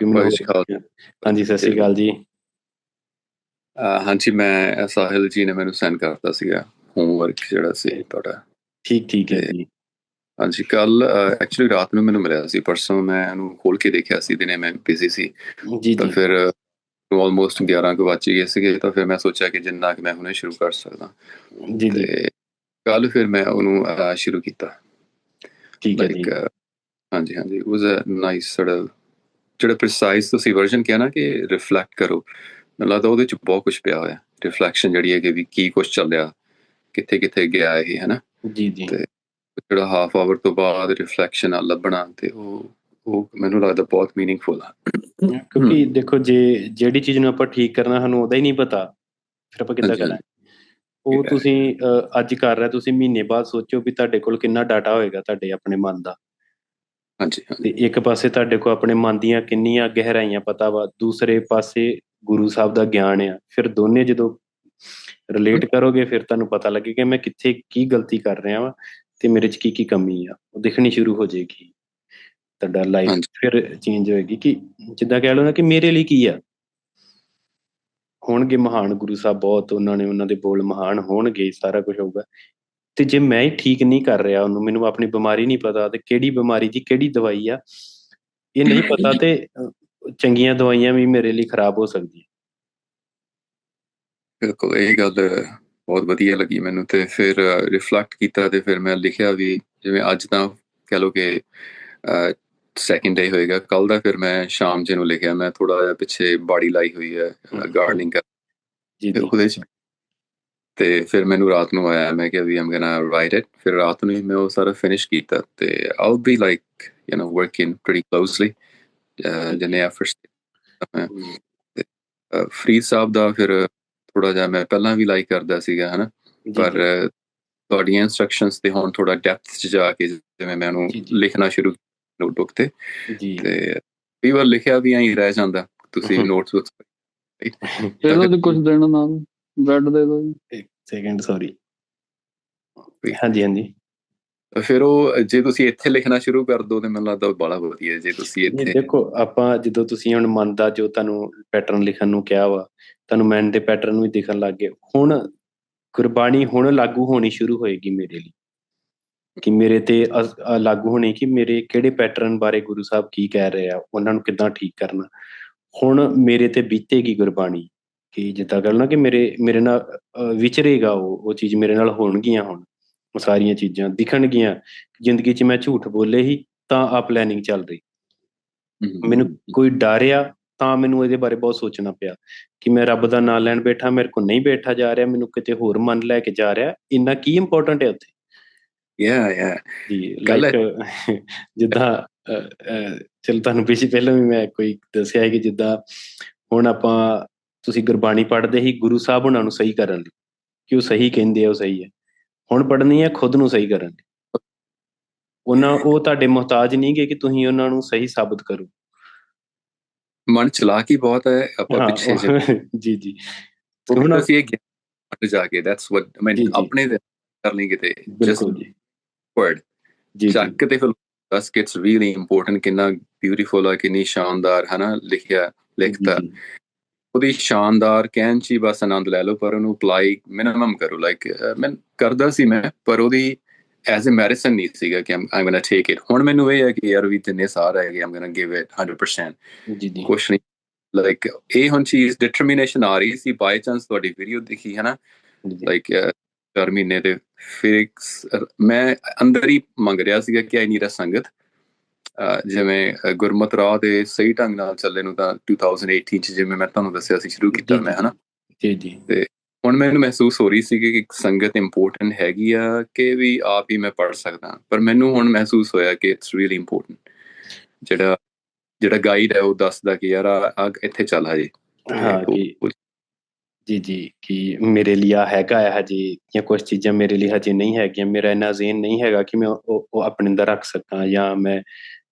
ਹਾਂਜੀ ਸਤਿ ਸ਼੍ਰੀ ਅਕਾਲ ਜੀ। ਹਾਂਜੀ ਮੈਂ ਸਾਹਿਲ ਜੀ ਨੇ ਮੈਨੂੰ ਸੈਂਡ ਕਰਤਾ ਸੀਗਾ। ਹੋਮਵਰਕ ਜਿਹੜਾ ਸੀ ਤੁਹਾਡਾ। ਠੀਕ ਠੀਕ ਹੈ ਜੀ। ਹਾਂਜੀ ਕੱਲ ਐਕਚੁਅਲੀ ਰਾਤ ਨੂੰ ਮੈਨੂੰ ਮਿਲਿਆ ਸੀ। ਪਰਸੋਂ ਮੈਂ ਇਹਨੂੰ ਖੋਲ ਕੇ ਦੇਖਿਆ ਸੀ ਦਿਨੇ ਮੈਂ ਬਿਜ਼ੀ ਸੀ। ਜੀ ਤਾਂ ਫਿਰ ਆਲਮੋਸਟ 11 ਕੁ ਵਜ ਗਏ ਸੀਗੇ। ਤਾਂ ਫਿਰ ਮੈਂ ਸੋਚਿਆ ਕਿ ਜਿੰਨਾ ਕਿ ਮੈਂ ਹੁਣੇ ਸ਼ੁਰੂ ਕਰ ਸਕਦਾ। ਜੀ ਜੀ। ਕੱਲ ਫਿਰ ਮੈਂ ਉਹਨੂੰ ਸ਼ੁਰੂ ਕੀਤਾ। ਠੀਕ ਹੈ ਜੀ। ਹਾਂਜੀ ਹਾਂਜੀ। ਵਾਸ ਅ ਨਾਈਸ of ਜਿਹੜਾ ਪ੍ਰੀਸਾਈਜ਼ ਤੁਸੀਂ ਵਰਜਨ ਕਿਹਾ ਨਾ ਕਿ ਰਿਫਲੈਕਟ ਕਰੋ ਮੈਨੂੰ ਲੱਗਦਾ ਉਹਦੇ ਚ ਬਹੁਤ ਕੁਝ ਪਿਆ ਹੋਇਆ। ਰਿਫਲੈਕਸ਼ਨ ਜਿਹੜੀ ਹੈ ਕਿ ਵੀ ਕੀ ਕੁਝ ਚੱਲ ਰਿਹਾ ਕਿੱਥੇ ਕਿੱਥੇ ਗਿਆ ਇਹ ਹੈ ਨਾ ਜੀ। ਜੀ ਜਿਹੜਾ ਹਾਫ ਆਵਰ ਤੋਂ ਬਾਅਦ ਰਿਫਲੈਕਸ਼ਨ ਆ ਲੱਭਣਾ ਤੇ ਉਹ ਉਹ ਮੈਨੂੰ ਲੱਗਦਾ ਬਹੁਤ ਮੀਨਿੰਗਫੁਲ ਆ। ਕਿਉਂਕਿ ਦੇਖੋ ਜੇ ਜਿਹੜੀ ਚੀਜ਼ ਨੂੰ ਆਪਾਂ ਠੀਕ ਕਰਨਾ ਸਾਨੂੰ ਉਹਦਾ ਹੀ ਨਹੀਂ ਪਤਾ ਫਿਰ ਆਪਾਂ ਕਿੱਦਾਂ ਕਰਾਂਗੇ? ਉਹ ਤੁਸੀਂ ਅੱਜ ਕਰ ਰਹੇ ਤੁਸੀਂ ਮਹੀਨੇ ਬਾਅਦ ਸੋਚੋ ਵੀ ਤੁਹਾਡੇ ਕੋਲ ਕਿੰਨਾ ਡਾਟਾ ਹੋਏਗਾ ਤੁਹਾਡੇ ਆਪਣੇ ਮਨ ਦਾ। ਹਾਂਜੀ ਤੇ ਇੱਕ ਪਾਸੇ ਤੁਹਾਡੇ ਕੋਲ ਆਪਣੇ ਮਨ ਦੀਆਂ ਕਿੰਨੀਆਂ ਗਹਿਰਾਈਆਂ ਪਤਾ ਵਾ ਦੂਸਰੇ ਪਾਸੇ ਗੁਰੂ ਸਾਹਿਬ ਦਾ ਗਿਆਨ ਆ। ਫਿਰ ਦੋਨੇ ਜਦੋਂ ਰਿਲੇਟ ਕਰੋਗੇ ਫਿਰ ਤੁਹਾਨੂੰ ਪਤਾ ਲੱਗੇ ਕਿ ਮੈਂ ਕਿੱਥੇ ਕੀ ਗਲਤੀ ਕਰ ਰਿਹਾ ਵਾਂ ਤੇ ਮੇਰੇ 'ਚ ਕੀ ਕੀ ਕਮੀ ਆ। ਉਹ ਦਿਖਣੀ ਸ਼ੁਰੂ ਹੋ ਜਾਏਗੀ। ਤੁਹਾਡਾ ਲਾਈਫ ਫਿਰ ਚੇਂਜ ਹੋਏਗੀ ਕਿ ਜਿੱਦਾਂ ਕਹਿ ਲਓ ਨਾ ਕਿ ਮੇਰੇ ਲਈ ਕੀ ਆ? ਹੋਣਗੇ ਮਹਾਨ ਗੁਰੂ ਸਾਹਿਬ ਬਹੁਤ ਉਹਨਾਂ ਨੇ ਉਹਨਾਂ ਦੇ ਬੋਲ ਮਹਾਨ ਹੋਣਗੇ ਸਾਰਾ ਕੁਝ ਹੋਊਗਾ। ਤੇ ਜੇ ਮੈਂ ਹੀ ਠੀਕ ਨਹੀਂ ਕਰ ਰਿਹਾ ਉਹਨੂੰ ਮੈਨੂੰ ਆਪਣੀ ਬਿਮਾਰੀ ਨਹੀਂ ਪਤਾ ਤੇ ਕਿਹੜੀ ਬਿਮਾਰੀ ਦੀ ਕਿਹੜੀ ਦਵਾਈ ਆ ਇਹ ਨਹੀਂ ਪਤਾ ਤੇ ਚੰਗੀਆਂ ਦਵਾਈਆਂ ਵੀ ਮੇਰੇ ਲਈ ਖਰਾਬ ਹੋ ਸਕਦੀਆਂ। ਬਿਲਕੁਲ ਇਹ ਗੱਲ ਬਹੁਤ ਵਧੀਆ ਲੱਗੀ ਮੈਨੂੰ ਤੇ ਫਿਰ ਰਿਫਲੈਕਟ ਕੀਤਾ ਤੇ ਫਿਰ ਮੈਂ ਲਿਖਿਆ ਵੀ ਜਿਵੇਂ ਅੱਜ ਤਾਂ ਕਹ ਲੋ ਕਿ ਸੈਕਿੰਡ ਡੇ ਹੋਏਗਾ ਕੱਲ ਦਾ ਫਿਰ ਮੈਂ ਸ਼ਾਮ ਜੇ ਨੂੰ ਲਿਖਿਆ ਮੈਂ ਥੋੜਾ ਜਿਹਾ ਪਿੱਛੇ ਬਾਡੀ ਲਾਈ ਹੋਈ ਹੈ ਗਾਰਡਨਿੰਗ ਕਰ ਜੀ ਉਹਦੇ ਚ ਤੇ ਫਿਰ ਮੈਨੂੰ ਰਾਤ ਨੂੰ ਆਇਆ ਮੈਂ ਕਿਹਾ ਵੀ ਆਮ ਗੋਣਾ ਰਾਈਟ ਇਟ ਫਿਰ ਰਾਤ ਨੂੰ ਮੈਂ ਉਹ ਸਾਰਾ ਫਿਨਿਸ਼ ਕੀਤਾ ਤੇ all be like you know working pretty closely ਜਨੇ ਐਫਰਟਸ ਫਰੀਦ ਸਾਹਿਬ ਦਾ ਫਿਰ ਥੋੜਾ ਜਿਹਾ ਮੈਂ ਪਹਿਲਾਂ ਵੀ ਲਾਈਕ ਕਰਦਾ ਸੀਗਾ ਹਨਾ? ਪਰ ਤੁਹਾਡੀਆਂ ਇਨਸਟਰਕਸ਼ਨਸ ਤੇ ਹੁਣ ਥੋੜਾ ਡੈਪਥ ਚ ਜਾ ਕੇ ਜਿਵੇਂ ਮੈਂ ਉਹਨੂੰ ਲਿਖਣਾ ਸ਼ੁਰੂ ਨੋਟਬੁੱਕ ਤੇ। ਜੀ। ਤੇ ਕਈ ਵਾਰ ਲਿਖਿਆ ਵੀ ਐਂ ਰਹਿ ਜਾਂਦਾ ਤੁਸੀਂ ਨੋਟਸ ਚਲੋ ਤੇ ਕੁਝ ਦੇਣਾ ਨਾਲ। ਬ੍ਰੈਡ ਦੇ ਦਿਓ ਇੱਕ ਸੈਕਿੰਡ ਸੌਰੀ ਹਾਂਜੀ ਹਾਂਜੀ। ਫਿਰ ਉਹ ਜੇ ਤੁਸੀਂ ਇੱਥੇ ਲਿਖਣਾ ਸ਼ੁਰੂ ਕਰ ਦੋ ਤੇ ਮੈਨੂੰ ਲੱਗਦਾ ਬੜਾ ਵਧੀਆ ਜੇ ਤੁਸੀਂ ਇੱਥੇ ਦੇਖੋ ਆਪਾਂ ਜਦੋਂ ਤੁਸੀਂ ਹੁਣ ਮਨ ਦਾ ਜੋ ਤੁਹਾਨੂੰ ਪੈਟਰਨ ਲਿਖਣ ਨੂੰ ਕਿਹਾ ਵਾ ਤੁਹਾਨੂੰ ਮਨ ਦੇ ਪੈਟਰਨ ਵੀ ਦਿਖਣ ਲੱਗ ਗਏ ਹੁਣ ਗੁਰਬਾਣੀ ਹੁਣ ਲਾਗੂ ਹੋਣੀ ਸ਼ੁਰੂ ਹੋਏਗੀ ਮੇਰੇ ਲਈ। ਕਿ ਮੇਰੇ ਤੇ ਲਾਗੂ ਹੋਣੀ ਕਿ ਮੇਰੇ ਕਿਹੜੇ ਪੈਟਰਨ ਬਾਰੇ ਗੁਰੂ ਸਾਹਿਬ ਕੀ ਕਹਿ ਰਹੇ ਆ ਉਹਨਾਂ ਨੂੰ ਕਿੱਦਾਂ ਠੀਕ ਕਰਨਾ। ਹੁਣ ਮੇਰੇ ਤੇ ਬੀਤੇਗੀ ਗੁਰਬਾਣੀ। ਕਿ ਜਿੱਦਾਂ ਕਰਨਾ ਕਿ ਮੇਰੇ ਮੇਰੇ ਨਾਲ ਵਿਚਰੇਗਾ ਉਹ ਉਹ ਚੀਜ਼ ਮੇਰੇ ਨਾਲ ਹੋਣਗੀਆਂ ਹੁਣ। ਉਹ ਸਾਰੀਆਂ ਚੀਜ਼ਾਂ ਦਿਖਣਗੀਆਂ। ਜ਼ਿੰਦਗੀ 'ਚ ਮੈਂ ਝੂਠ ਬੋਲੇ ਹੀ ਤਾਂ ਆ ਪਲੈਨਿੰਗ ਚੱਲ ਰਹੀ। ਮੈਨੂੰ ਕੋਈ ਡਰਿਆ ਤਾਂ ਮੈਨੂੰ ਇਹਦੇ ਬਾਰੇ ਬਹੁਤ ਸੋਚਣਾ ਪਿਆ ਕਿ ਮੈਂ ਰੱਬ ਦਾ ਨਾਮ ਲੈਣ ਬੈਠਾ ਮੇਰੇ ਕੋਲ ਨਹੀਂ ਬੈਠਾ ਜਾ ਰਿਹਾ ਮੈਨੂੰ ਕਿਤੇ ਹੋਰ ਮਨ ਲੈ ਕੇ ਜਾ ਰਿਹਾ। ਇੰਨਾ ਕੀ ਇੰਪੋਰਟੈਂਟ ਹੈ ਉੱਥੇ? ਯਾ ਯਾ ਲਾਈਕ ਜਿੱਦਾਂ ਚਲ ਤੁਹਾਨੂੰ ਪਿਛੇ ਪਹਿਲਾਂ ਵੀ ਮੈਂ ਕੋਈ ਦੱਸਿਆ ਹੈ ਕਿ ਜਿੱਦਾਂ ਹੁਣ ਆਪਾਂ ਤੁਸੀਂ ਗੁਰਬਾਣੀ ਪੜ੍ਹਦੇ ਹੀ ਗੁਰੂ ਸਾਹਿਬ ਉਹਨਾਂ ਨੂੰ ਸਹੀ ਕਰਨ ਲਈ ਕਿ ਉਹ ਸਹੀ ਕਹਿੰਦੇ ਆ ਉਹ ਸਹੀ ਹੈ। ਹੁਣ ਪੜ੍ਹਨੀ ਹੈ ਖੁਦ ਨੂੰ ਸਹੀ ਕਰਨ ਲਈ। ਉਹਨਾਂ ਉਹ ਤੁਹਾਡੇ ਮੁਹਤਾਜ ਨਹੀਂ ਕਿ ਤੁਸੀਂ ਉਹਨਾਂ ਨੂੰ ਸਹੀ ਸਾਬਤ ਕਰੋ। ਮਨ ਚਲਾਕੀ ਬਹੁਤ ਹੈ ਆਪਾਂ ਪਿੱਛੇ ਜੀ। ਜੀ ਹੁਣ ਅਸੀਂ ਇਹ ਗਿਆਨ ਜਾ ਕੇ ਦੈਟਸ ਵਾਟ ਆਈ ਮੀਨ ਆਪਣੇ ਕਰਨੀ ਕਿਤੇ ਜਸਟ ਵਰਡ ਜੀ। ਚੱਕ ਤੇ ਫਿਰ ਦਸ ਗੈਟਸ ਰੀਲੀ ਇੰਪੋਰਟੈਂਟ ਕਿੰਨਾ ਬਿਊਟੀਫੁਲ ਹੈ ਕਿੰਨੀ ਸ਼ਾਨਦਾਰ ਹੈ ਨਾ ਲਿਖਿਆ ਲਿਖਤਾ। ਉਹਦੀ ਸ਼ਾਨਦਾਰ ਕਹਿਣ ਚ ਬਸ ਆਨੰਦ ਲੈ ਲਓ ਪਰ ਉਹਨੂੰ ਅਪਲਾਈ ਮਿਨੀਮਮ ਕਰੋ। ਲਾਈਕ ਮੈਂ ਕਰਦਾ ਸੀ ਮੈਂ ਪਰ ਉਹਦੀ ਐਜ਼ ਅ ਮੈਡੀਸਨ ਨਹੀਂ ਸੀਗਾ ਕਿ ਆਮ ਗੋਣਾ ਟੇਕ ਇਟ ਹੁਣ ਮੈਨੂੰ ਇਹ ਹੈ ਕਿ ਯਾਰ ਵੀ ਜਿੰਨੇ ਸਾਰ ਹੈ ਕਿ ਆਮ ਗੋਣਾ ਗਿਵ ਇਟ 100% ਜੀ ਜੀ। ਕੁਛ ਨਹੀਂ। ਲਾਈਕ ਇਹ ਹੁਣ ਚੀਜ਼ ਡਿਟਰਮੀਨੇਸ਼ਨ ਆ ਰਹੀ ਸੀ। ਬਾਈ ਚਾਂਸ ਤੁਹਾਡੀ ਵੀਡੀਓ ਦੇਖੀ ਹੈ ਨਾ ਲਾਈਕ ਚਾਰ ਮਹੀਨੇ ਤੇ ਫਿਰ ਮੈਂ ਅੰਦਰ ਹੀ ਮੰਗ ਰਿਹਾ ਸੀਗਾ ਕਿ ਆਈ ਨੀਡ ਅ ਸੰਗਤ ਜਿਵੇਂ ਗੁਰਮਤ ਰਾਹ ਦੇ ਸਹੀ ਢੰਗ ਨਾਲ ਚੱਲੇ ਨੂੰ ਤਾਂ 2018 ਚ ਜਿਵੇਂ ਮੈਂ ਤੁਹਾਨੂੰ ਦੱਸਿਆ ਸੀ ਸ਼ੁਰੂ ਕੀਤਾ ਮੈਂ ਹਨਾ? ਜੀ ਜੀ। ਤੇ ਹੁਣ ਮੈਨੂੰ ਮਹਿਸੂਸ ਹੋ ਰਹੀ ਸੀ ਕਿ ਸੰਗਤ ਇੰਪੋਰਟੈਂਟ ਹੈਗੀ ਆ ਕਿ ਵੀ ਆਪ ਹੀ ਮੈਂ ਪੜ ਸਕਦਾ। ਪਰ ਮੈਨੂੰ ਹੁਣ ਮਹਿਸੂਸ ਹੋਇਆ ਕਿ ਇਟਸ ਰੀਲੀ ਇੰਪੋਰਟੈਂਟ ਜਿਹੜਾ ਜਿਹੜਾ ਗਾਈਡ ਹੈ ਉਹ ਦੱਸਦਾ ਕਿ ਯਾਰ ਆ ਇੱਥੇ ਚੱਲ ਹਜੇ। ਹਾਂ ਜੀ। ਜੀ ਕਿ ਮੇਰੇ ਲਈ ਆ ਹੈਗਾ ਹੈ ਹਜੇ ਜਾਂ ਕੁਝ ਚੀਜ਼ਾਂ ਮੇਰੇ ਲਈ ਹਜੇ ਨਹੀਂ ਹੈਗੀਆਂ ਮੇਰਾ ਇਨਾ ਜ਼ੇਨ ਨਹੀਂ ਹੈਗਾ ਕਿ ਮੈਂ ਉਹ ਆਪਣੇ ਅੰਦਰ ਰੱਖ ਸਕਾਂ ਜਾਂ ਮੈਂ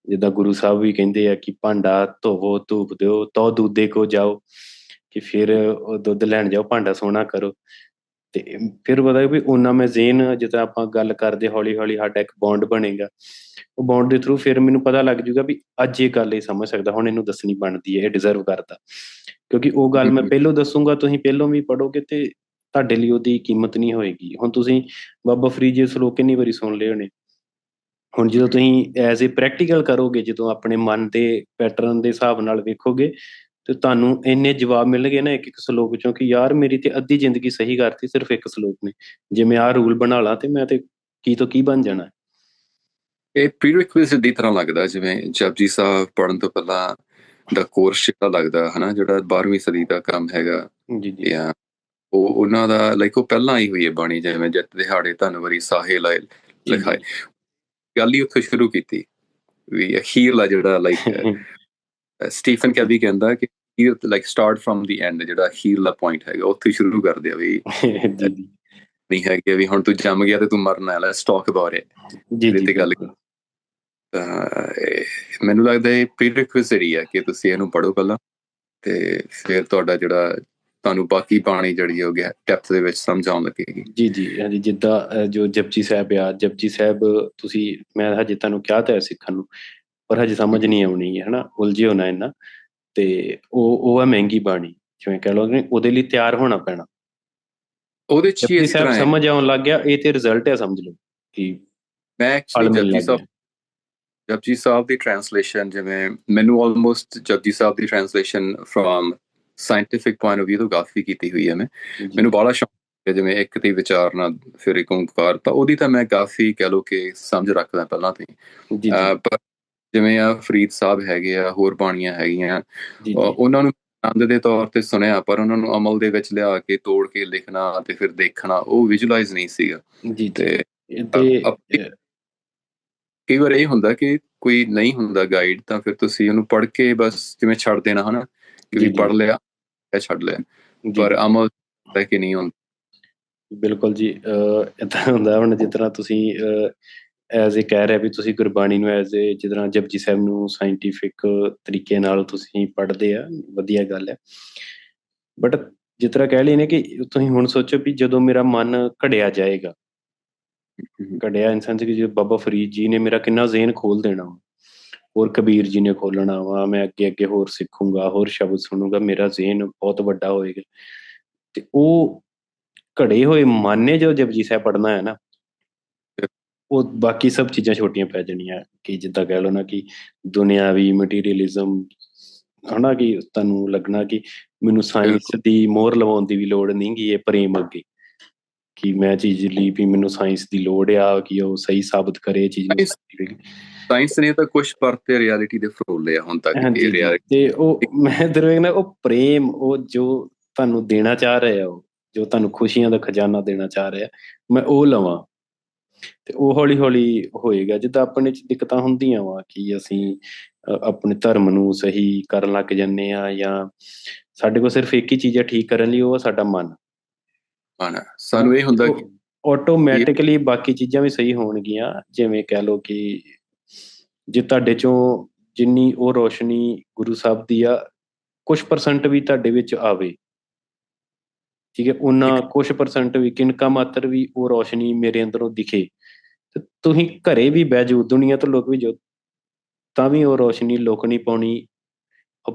ਜਿੱਦਾਂ ਗੁਰੂ ਸਾਹਿਬ ਵੀ ਕਹਿੰਦੇ ਆ ਕਿ ਭਾਂਡਾ ਧੋਵੋ ਧੂਪ ਦਿਓ ਤੋ ਦੂਦੇ ਕੋ ਜਾਓ ਕਿ ਫਿਰ ਉਹ ਦੁੱਧ ਲੈਣ ਜਾਓ ਭਾਂਡਾ ਸੋਨਾ ਕਰੋ। ਤੇ ਫਿਰ ਪਤਾ ਵੀ ਉਹਨਾਂ ਮੈਂ ਜ਼ੇਨ ਜਿੱਦਾਂ ਆਪਾਂ ਗੱਲ ਕਰਦੇ ਹੌਲੀ ਹੌਲੀ ਸਾਡਾ ਇੱਕ ਬੌਂਡ ਬਣੇਗਾ। ਉਹ ਬੌਂਡ ਦੇ ਥਰੂ ਫਿਰ ਮੈਨੂੰ ਪਤਾ ਲੱਗ ਜੂਗਾ ਵੀ ਅੱਜ ਇਹ ਗੱਲ ਇਹ ਸਮਝ ਸਕਦਾ ਹੁਣ ਇਹਨੂੰ ਦੱਸਣੀ ਬਣਦੀ ਹੈ ਇਹ ਡਿਜ਼ਰਵ ਕਰਦਾ। ਕਿਉਂਕਿ ਉਹ ਗੱਲ ਮੈਂ ਪਹਿਲਾਂ ਦੱਸੂਗਾ ਤੁਸੀਂ ਪਹਿਲਾਂ ਵੀ ਪੜੋਗੇ ਤੇ ਤੁਹਾਡੇ ਲਈ ਉਹਦੀ ਕੀਮਤ ਨਹੀਂ ਹੋਏਗੀ। ਹੁਣ ਤੁਸੀਂ ਬਾਬਾ ਫਰੀਦ ਜੀ ਸਲੋਕ ਕਿੰਨੀ ਵਾਰੀ ਸੁਣ ਲਏ ਹੋਣੇ? ਹੁਣ ਜਦੋਂ ਤੁਸੀਂ ਐਜ਼ ਅ ਪ੍ਰੈਕਟੀਕਲ ਕਰੋਗੇ ਜਦੋਂ ਆਪਣੇ ਮਨ ਦੇ ਪੈਟਰਨ ਦੇ ਹਿਸਾਬ ਨਾਲ ਵੇਖੋਗੇ ਤੇ ਤੁਹਾਨੂੰ ਇੰਨੇ ਜਵਾਬ ਮਿਲਣਗੇ ਨਾ ਇੱਕ ਇੱਕ ਸਲੋਕ ਚੋਂ ਕਿ ਯਾਰ ਮੇਰੀ ਤੇ ਅੱਧੀ ਜ਼ਿੰਦਗੀ ਸਹੀ ਕਰਤੀ ਸਿਰਫ ਇੱਕ ਸਲੋਕ ਨੇ। ਜੇ ਮੈਂ ਆਹ ਰੂਲ ਬਣਾ ਲਾਂ ਤੇ ਮੈਂ ਤੇ ਕੀ ਤੋਂ ਕੀ ਬਣ ਜਾਣਾ? ਇਹ ਪ੍ਰੀਰਿਕਵਿਜ਼ਿਟ ਦੀ ਤਰ੍ਹਾਂ ਲੱਗਦਾ ਜਿਵੇਂ ਜਪਜੀ ਸਾਹਿਬ ਪੜਨ ਤੋਂ ਪਹਿਲਾਂ ਦਾ ਕੋਰਸ ਜਿਹੜਾ ਲੱਗਦਾ ਹਨਾ ਜਿਹੜਾ 12ਵੀਂ ਸਦੀ ਦਾ ਕੰਮ ਹੈਗਾ ਜੀ ਜੀ। ਜਾਂ ਉਹ ਉਹਨਾਂ ਦਾ ਲਾਈਕ ਉਹ ਪਹਿਲਾਂ ਆਈ ਹੋਈ ਹੈ ਬਾਣੀ ਜਿਵੇਂ ਜੱਟ ਦਿਹਾੜੇ ਧੰਨਵਰੀ ਸਾਹੇ ਲਾਇ ਲਿਖਾਏ। ਗੱਲ ਹੀ ਉੱਥੇ ਸ਼ੁਰੂ ਕੀਤੀ ਵੀ ਅਖੀਰਲਾ ਜਿਹੜਾ ਲਾਈਕ ਸਟੀਫਨ ਕੈਵੀ ਕਹਿੰਦਾ ਕਿ he like start from the end ਜਿਹੜਾ ਅਖੀਰਲਾ ਪੁਆਇੰਟ ਹੈਗਾ ਉੱਥੇ ਸ਼ੁਰੂ ਕਰਦੇ ਆ ਵੀ ਨਹੀਂ ਹੈ ਕਿ ਵੀ ਹੁਣ ਤੂੰ ਜੰਮ ਗਿਆ ਤੇ ਤੂੰ ਮਰਨਾ ਹੈ ਲੈਟਸ ਟਾਕ ਅਬਾਊਟ ਇਟ ਜੀ ਜੀ ਤੇ ਗੱਲ ਮੈਨੂੰ ਲੱਗਦਾ ਇਹ ਪ੍ਰੀਰਿਕਵਿਜ਼ਿਟ ਹੀ ਹੈ ਕਿ ਤੁਸੀਂ ਇਹਨੂੰ ਪੜੋ ਪਹਿਲਾਂ ਤੇ ਫਿਰ ਤੁਹਾਡਾ ਜਿਹੜਾ ਤੁਹਾਨੂੰ ਬਾਕੀ ਬਾਣੀ ਜਿਹੜੀ ਹੋ ਗਿਆ ਡੈਪਥ ਦੇ ਵਿੱਚ ਸਮਝ ਆਉਣ ਲੱਗੇਗੀ। ਜੀ ਜੀ ਹਾਂਜੀ ਜਿੱਦਾਂ ਜੋ ਜਪਜੀ ਸਾਹਿਬ ਆ ਜਪਜੀ ਸਾਹਿਬ ਤੁਸੀਂ ਮੈਂ ਹਜੇ ਤੁਹਾਨੂੰ ਕਿਹਾ ਤਾਂ ਸਿੱਖਣ ਨੂੰ ਪਰ ਹਜੇ ਸਮਝ ਨਹੀਂ ਆਉਣੀ ਹੈ ਹਨਾ? ਉਲਝੇ ਹੋਣਾ ਇਹਨਾਂ ਤੇ ਉਹ ਉਹ ਹੈ ਮਹਿੰਗੀ ਬਾਣੀ ਜਿਵੇਂ ਕਹ ਲਓ ਕਿ ਉਹਦੇ ਲਈ ਤਿਆਰ ਹੋਣਾ ਪੈਣਾ। ਉਹਦੇ ਚ ਇਸ ਤਰ੍ਹਾਂ ਸਮਝ ਆਉਣ ਲੱਗ ਗਿਆ ਇਹ ਤੇ ਰਿਜ਼ਲਟ ਹੈ ਸਮਝ ਲਓ ਕਿ ਮੈਂ ਐਕਚੁਅਲੀ ਜਪਜੀ ਸਾਹਿਬ ਜਪਜੀ ਸਾਹਿਬ ਦੀ ਟ੍ਰਾਂਸਲੇਸ਼ਨ ਜਿਵੇਂ ਮੈਨੂੰ almost Japji Sahib the translation from scientific point of View ਤੋਂ ਕਾਫੀ ਕੀਤੀ ਹੋਈ ਹੈ ਮੈਂ। ਮੈਨੂੰ ਬੜਾ ਸ਼ੌਕ ਹੈ ਜਿਵੇਂ ਇੱਕ ਤੇ ਵਿਚਾਰਨਾ ਫਿਰ ਇੱਕ ਓੰਕਾਰ ਤਾਂ ਉਹਦੀ ਤਾਂ ਮੈਂ ਕਾਫੀ ਕਹ ਲੋ ਕਿ ਸਮਝ ਰੱਖਦਾ ਪਹਿਲਾਂ ਤੋਂ ਜੀ ਪਰ ਜਿਵੇਂ ਆ ਫਰੀਦ ਸਾਹਿਬ ਹੈਗੇ ਆ ਹੋਰ ਬਾਣੀਆਂ ਹੈਗੀਆਂ ਉਹਨਾਂ ਨੂੰ ਆਨੰਦ ਦੇ ਤੌਰ ਤੇ ਸੁਣਿਆ ਪਰ ਉਹਨਾਂ ਨੂੰ ਅਮਲ ਦੇ ਵਿੱਚ ਲਿਆ ਕੇ ਤੋੜ ਕੇ ਲਿਖਣਾ ਤੇ ਫਿਰ ਦੇਖਣਾ ਉਹ ਵਿਜ਼ੂਅਲਾਈਜ਼ ਨਹੀਂ ਸੀਗਾ। ਜੀ ਤੇ ਕਈ ਵਾਰ ਇਹ ਹੁੰਦਾ ਕਿ ਕੋਈ ਨਹੀਂ ਹੁੰਦਾ ਗਾਈਡ ਤਾਂ ਫਿਰ ਤੁਸੀਂ ਉਹਨੂੰ ਪੜ੍ਹ ਕੇ ਬਸ ਜਿਵੇਂ ਛੱਡ ਦੇਣਾ ਹਨਾ ਕਿ ਵੀ ਪੜ੍ਹ ਲਿਆ। ਛੱਡ ਲਿਆ ਪਰ ਅਮਲ ਤਾਂ ਕਿ ਨਹੀਂ ਹੁੰਦਾ। ਬਿਲਕੁਲ ਜੀ ਇਦਾਂ ਹੁੰਦਾ ਹੁਣ ਜਿਸ ਤਰ੍ਹਾਂ ਤੁਸੀਂ ਐਜ਼ ਅ ਕਹਿ ਰਹੇ ਵੀ ਤੁਸੀਂ ਗੁਰਬਾਣੀ ਨੂੰ ਐਜ਼ ਅ ਜਿਸ ਤਰ੍ਹਾਂ ਜਪਜੀ ਸਾਹਿਬ ਨੂੰ ਸਾਇੰਟੀਫਿਕ ਤਰੀਕੇ ਨਾਲ ਤੁਸੀਂ ਪੜ੍ਹਦੇ ਆ ਵਧੀਆ ਗੱਲ ਹੈ। ਬਟ ਜਿਸ ਤਰ੍ਹਾਂ ਕਹਿ ਲਈ ਨੇ ਕਿ ਤੁਸੀਂ ਹੁਣ ਸੋਚੋ ਵੀ ਜਦੋਂ ਮੇਰਾ ਮਨ ਘੜਿਆ ਜਾਏਗਾ ਘੜਿਆ ਇਨਸਾਨ ਜੇ ਬਾਬਾ ਫਰੀਦ ਜੀ ਨੇ ਮੇਰਾ ਕਿੰਨਾ ਜ਼ੇਨ ਖੋਲ ਦੇਣਾ ਹੋਰ ਕਬੀਰ ਜੀ ਨੇ ਖੋਲਣਾ ਵਾ ਮੈਂ ਅੱਗੇ ਅੱਗੇ ਹੋਰ ਸਿੱਖੂੰਗਾ ਹੋਰ ਸ਼ਬਦ ਸੁਣੂੰਗਾ ਮੇਰਾ ਜ਼ੇਨ ਬਹੁਤ ਵੱਡਾ ਹੋਏਗਾ। ਤੇ ਉਹ ਘੜੇ ਹੋਏ ਮਨ ਜੋ ਜਪਜੀ ਸਾਹਿਬ ਪੜਨਾ ਹੈ ਨਾ ਉਹ ਬਾਕੀ ਸਭ ਚੀਜ਼ਾਂ ਛੋਟੀਆਂ ਪੈ ਜਾਣੀਆਂ ਕਿ ਜਿੱਦਾਂ ਕਹਿ ਲਓ ਨਾ ਕਿ ਦੁਨਿਆਵੀ ਮਟੀਰੀਅਲਿਜ਼ਮ ਹਨਾ ਕਿ ਤੁਹਾਨੂੰ ਲੱਗਣਾ ਕਿ ਮੈਨੂੰ ਸਾਇੰਸ ਦੀ ਮੋਹਰ ਲਵਾਉਣ ਦੀ ਵੀ ਲੋੜ ਨਹੀਂ ਗੀ ਇਹ ਪ੍ਰੇਮ ਅੱਗੇ। ਕਿ ਮੈਂ ਚੀਜ਼ ਲਈ ਵੀ ਮੈਨੂੰ ਸਾਇੰਸ ਦੀ ਲੋੜ ਆ ਕਿ ਉਹ ਸਹੀ ਸਾਬਤ ਕਰੇ ਚੀਜ਼ ਨੂੰ ਸਾਇੰਸ ਨੇ ਤਾਂ ਕੁਝ ਪਰਤੇ ਰਿਐਲਿਟੀ ਦੇ ਫਰੋਲੇ ਆ ਹੁਣ ਤੱਕ ਇਹ ਰਿਐਲਿਟੀ ਤੇ ਉਹ ਮੈਂ ਦਰਵੇਗ ਨਾ ਉਹ ਪ੍ਰੇਮ ਉਹ ਜੋ ਤੁਹਾਨੂੰ ਦੇਣਾ ਚਾਹ ਰਿਹਾ ਉਹ ਜੋ ਤੁਹਾਨੂੰ ਖੁਸ਼ੀਆਂ ਦਾ ਖਜ਼ਾਨਾ ਦੇਣਾ ਚਾਹ ਰਿਹਾ ਮੈਂ ਉਹ ਲਵਾਂ। ਤੇ ਉਹ ਹੌਲੀ ਹੌਲੀ ਹੋਏਗਾ ਜਿੱਦਾਂ ਆਪਣੇ ਚ ਦਿੱਕਤਾਂ ਹੁੰਦੀਆਂ ਵਾ ਕਿ ਅਸੀਂ ਆਪਣੇ ਧਰਮ ਨੂੰ ਸਹੀ ਕਰਨ ਲੱਗ ਜੰਨੇ ਆ ਜਾਂ ਸਾਡੇ ਕੋਲ ਸਿਰਫ ਇੱਕ ਹੀ ਚੀਜ਼ ਹੈ ਠੀਕ ਕਰਨ ਲਈ ਉਹ ਆ ਸਾਡਾ ਮਨ। ਮਨ ਸਾਨੂੰ ਇਹ ਹੁੰਦਾ ਕਿ ਆਟੋਮੈਟਿਕਲੀ ਬਾਕੀ ਚੀਜ਼ਾਂ ਵੀ ਸਹੀ ਹੋਣਗੀਆਂ ਜਿਵੇਂ ਕਹਿ ਲਓ ਕਿ ਜੇ ਤੁਹਾਡੇ ਚੋਂ ਜਿੰਨੀ ਉਹ ਰੋਸ਼ਨੀ ਗੁਰੂ ਸਾਹਿਬ ਦੀ ਆ ਕੁਝ ਪਰਸੈਂਟ ਵੀ ਤੁਹਾਡੇ ਵਿੱਚ ਆਵੇ। ਠੀਕ ਹੈ ਉਹਨਾਂ ਕੁਝ ਪਰਸੈਂਟ ਵੀ ਕਿਨਕਾ ਮਾਤਰ ਵੀ ਉਹ ਰੋਸ਼ਨੀ ਮੇਰੇ ਅੰਦਰੋਂ ਦਿਖੇ। ਤੇ ਤੁਸੀਂ ਘਰੇ ਵੀ ਬਹਿ ਜਾਓ ਦੁਨੀਆ ਤੋਂ ਲੋਕ ਵੀ ਜੋ ਤਾਂ ਵੀ ਉਹ ਰੋਸ਼ਨੀ ਲੋਕ ਨਹੀਂ ਪਾਉਣੀ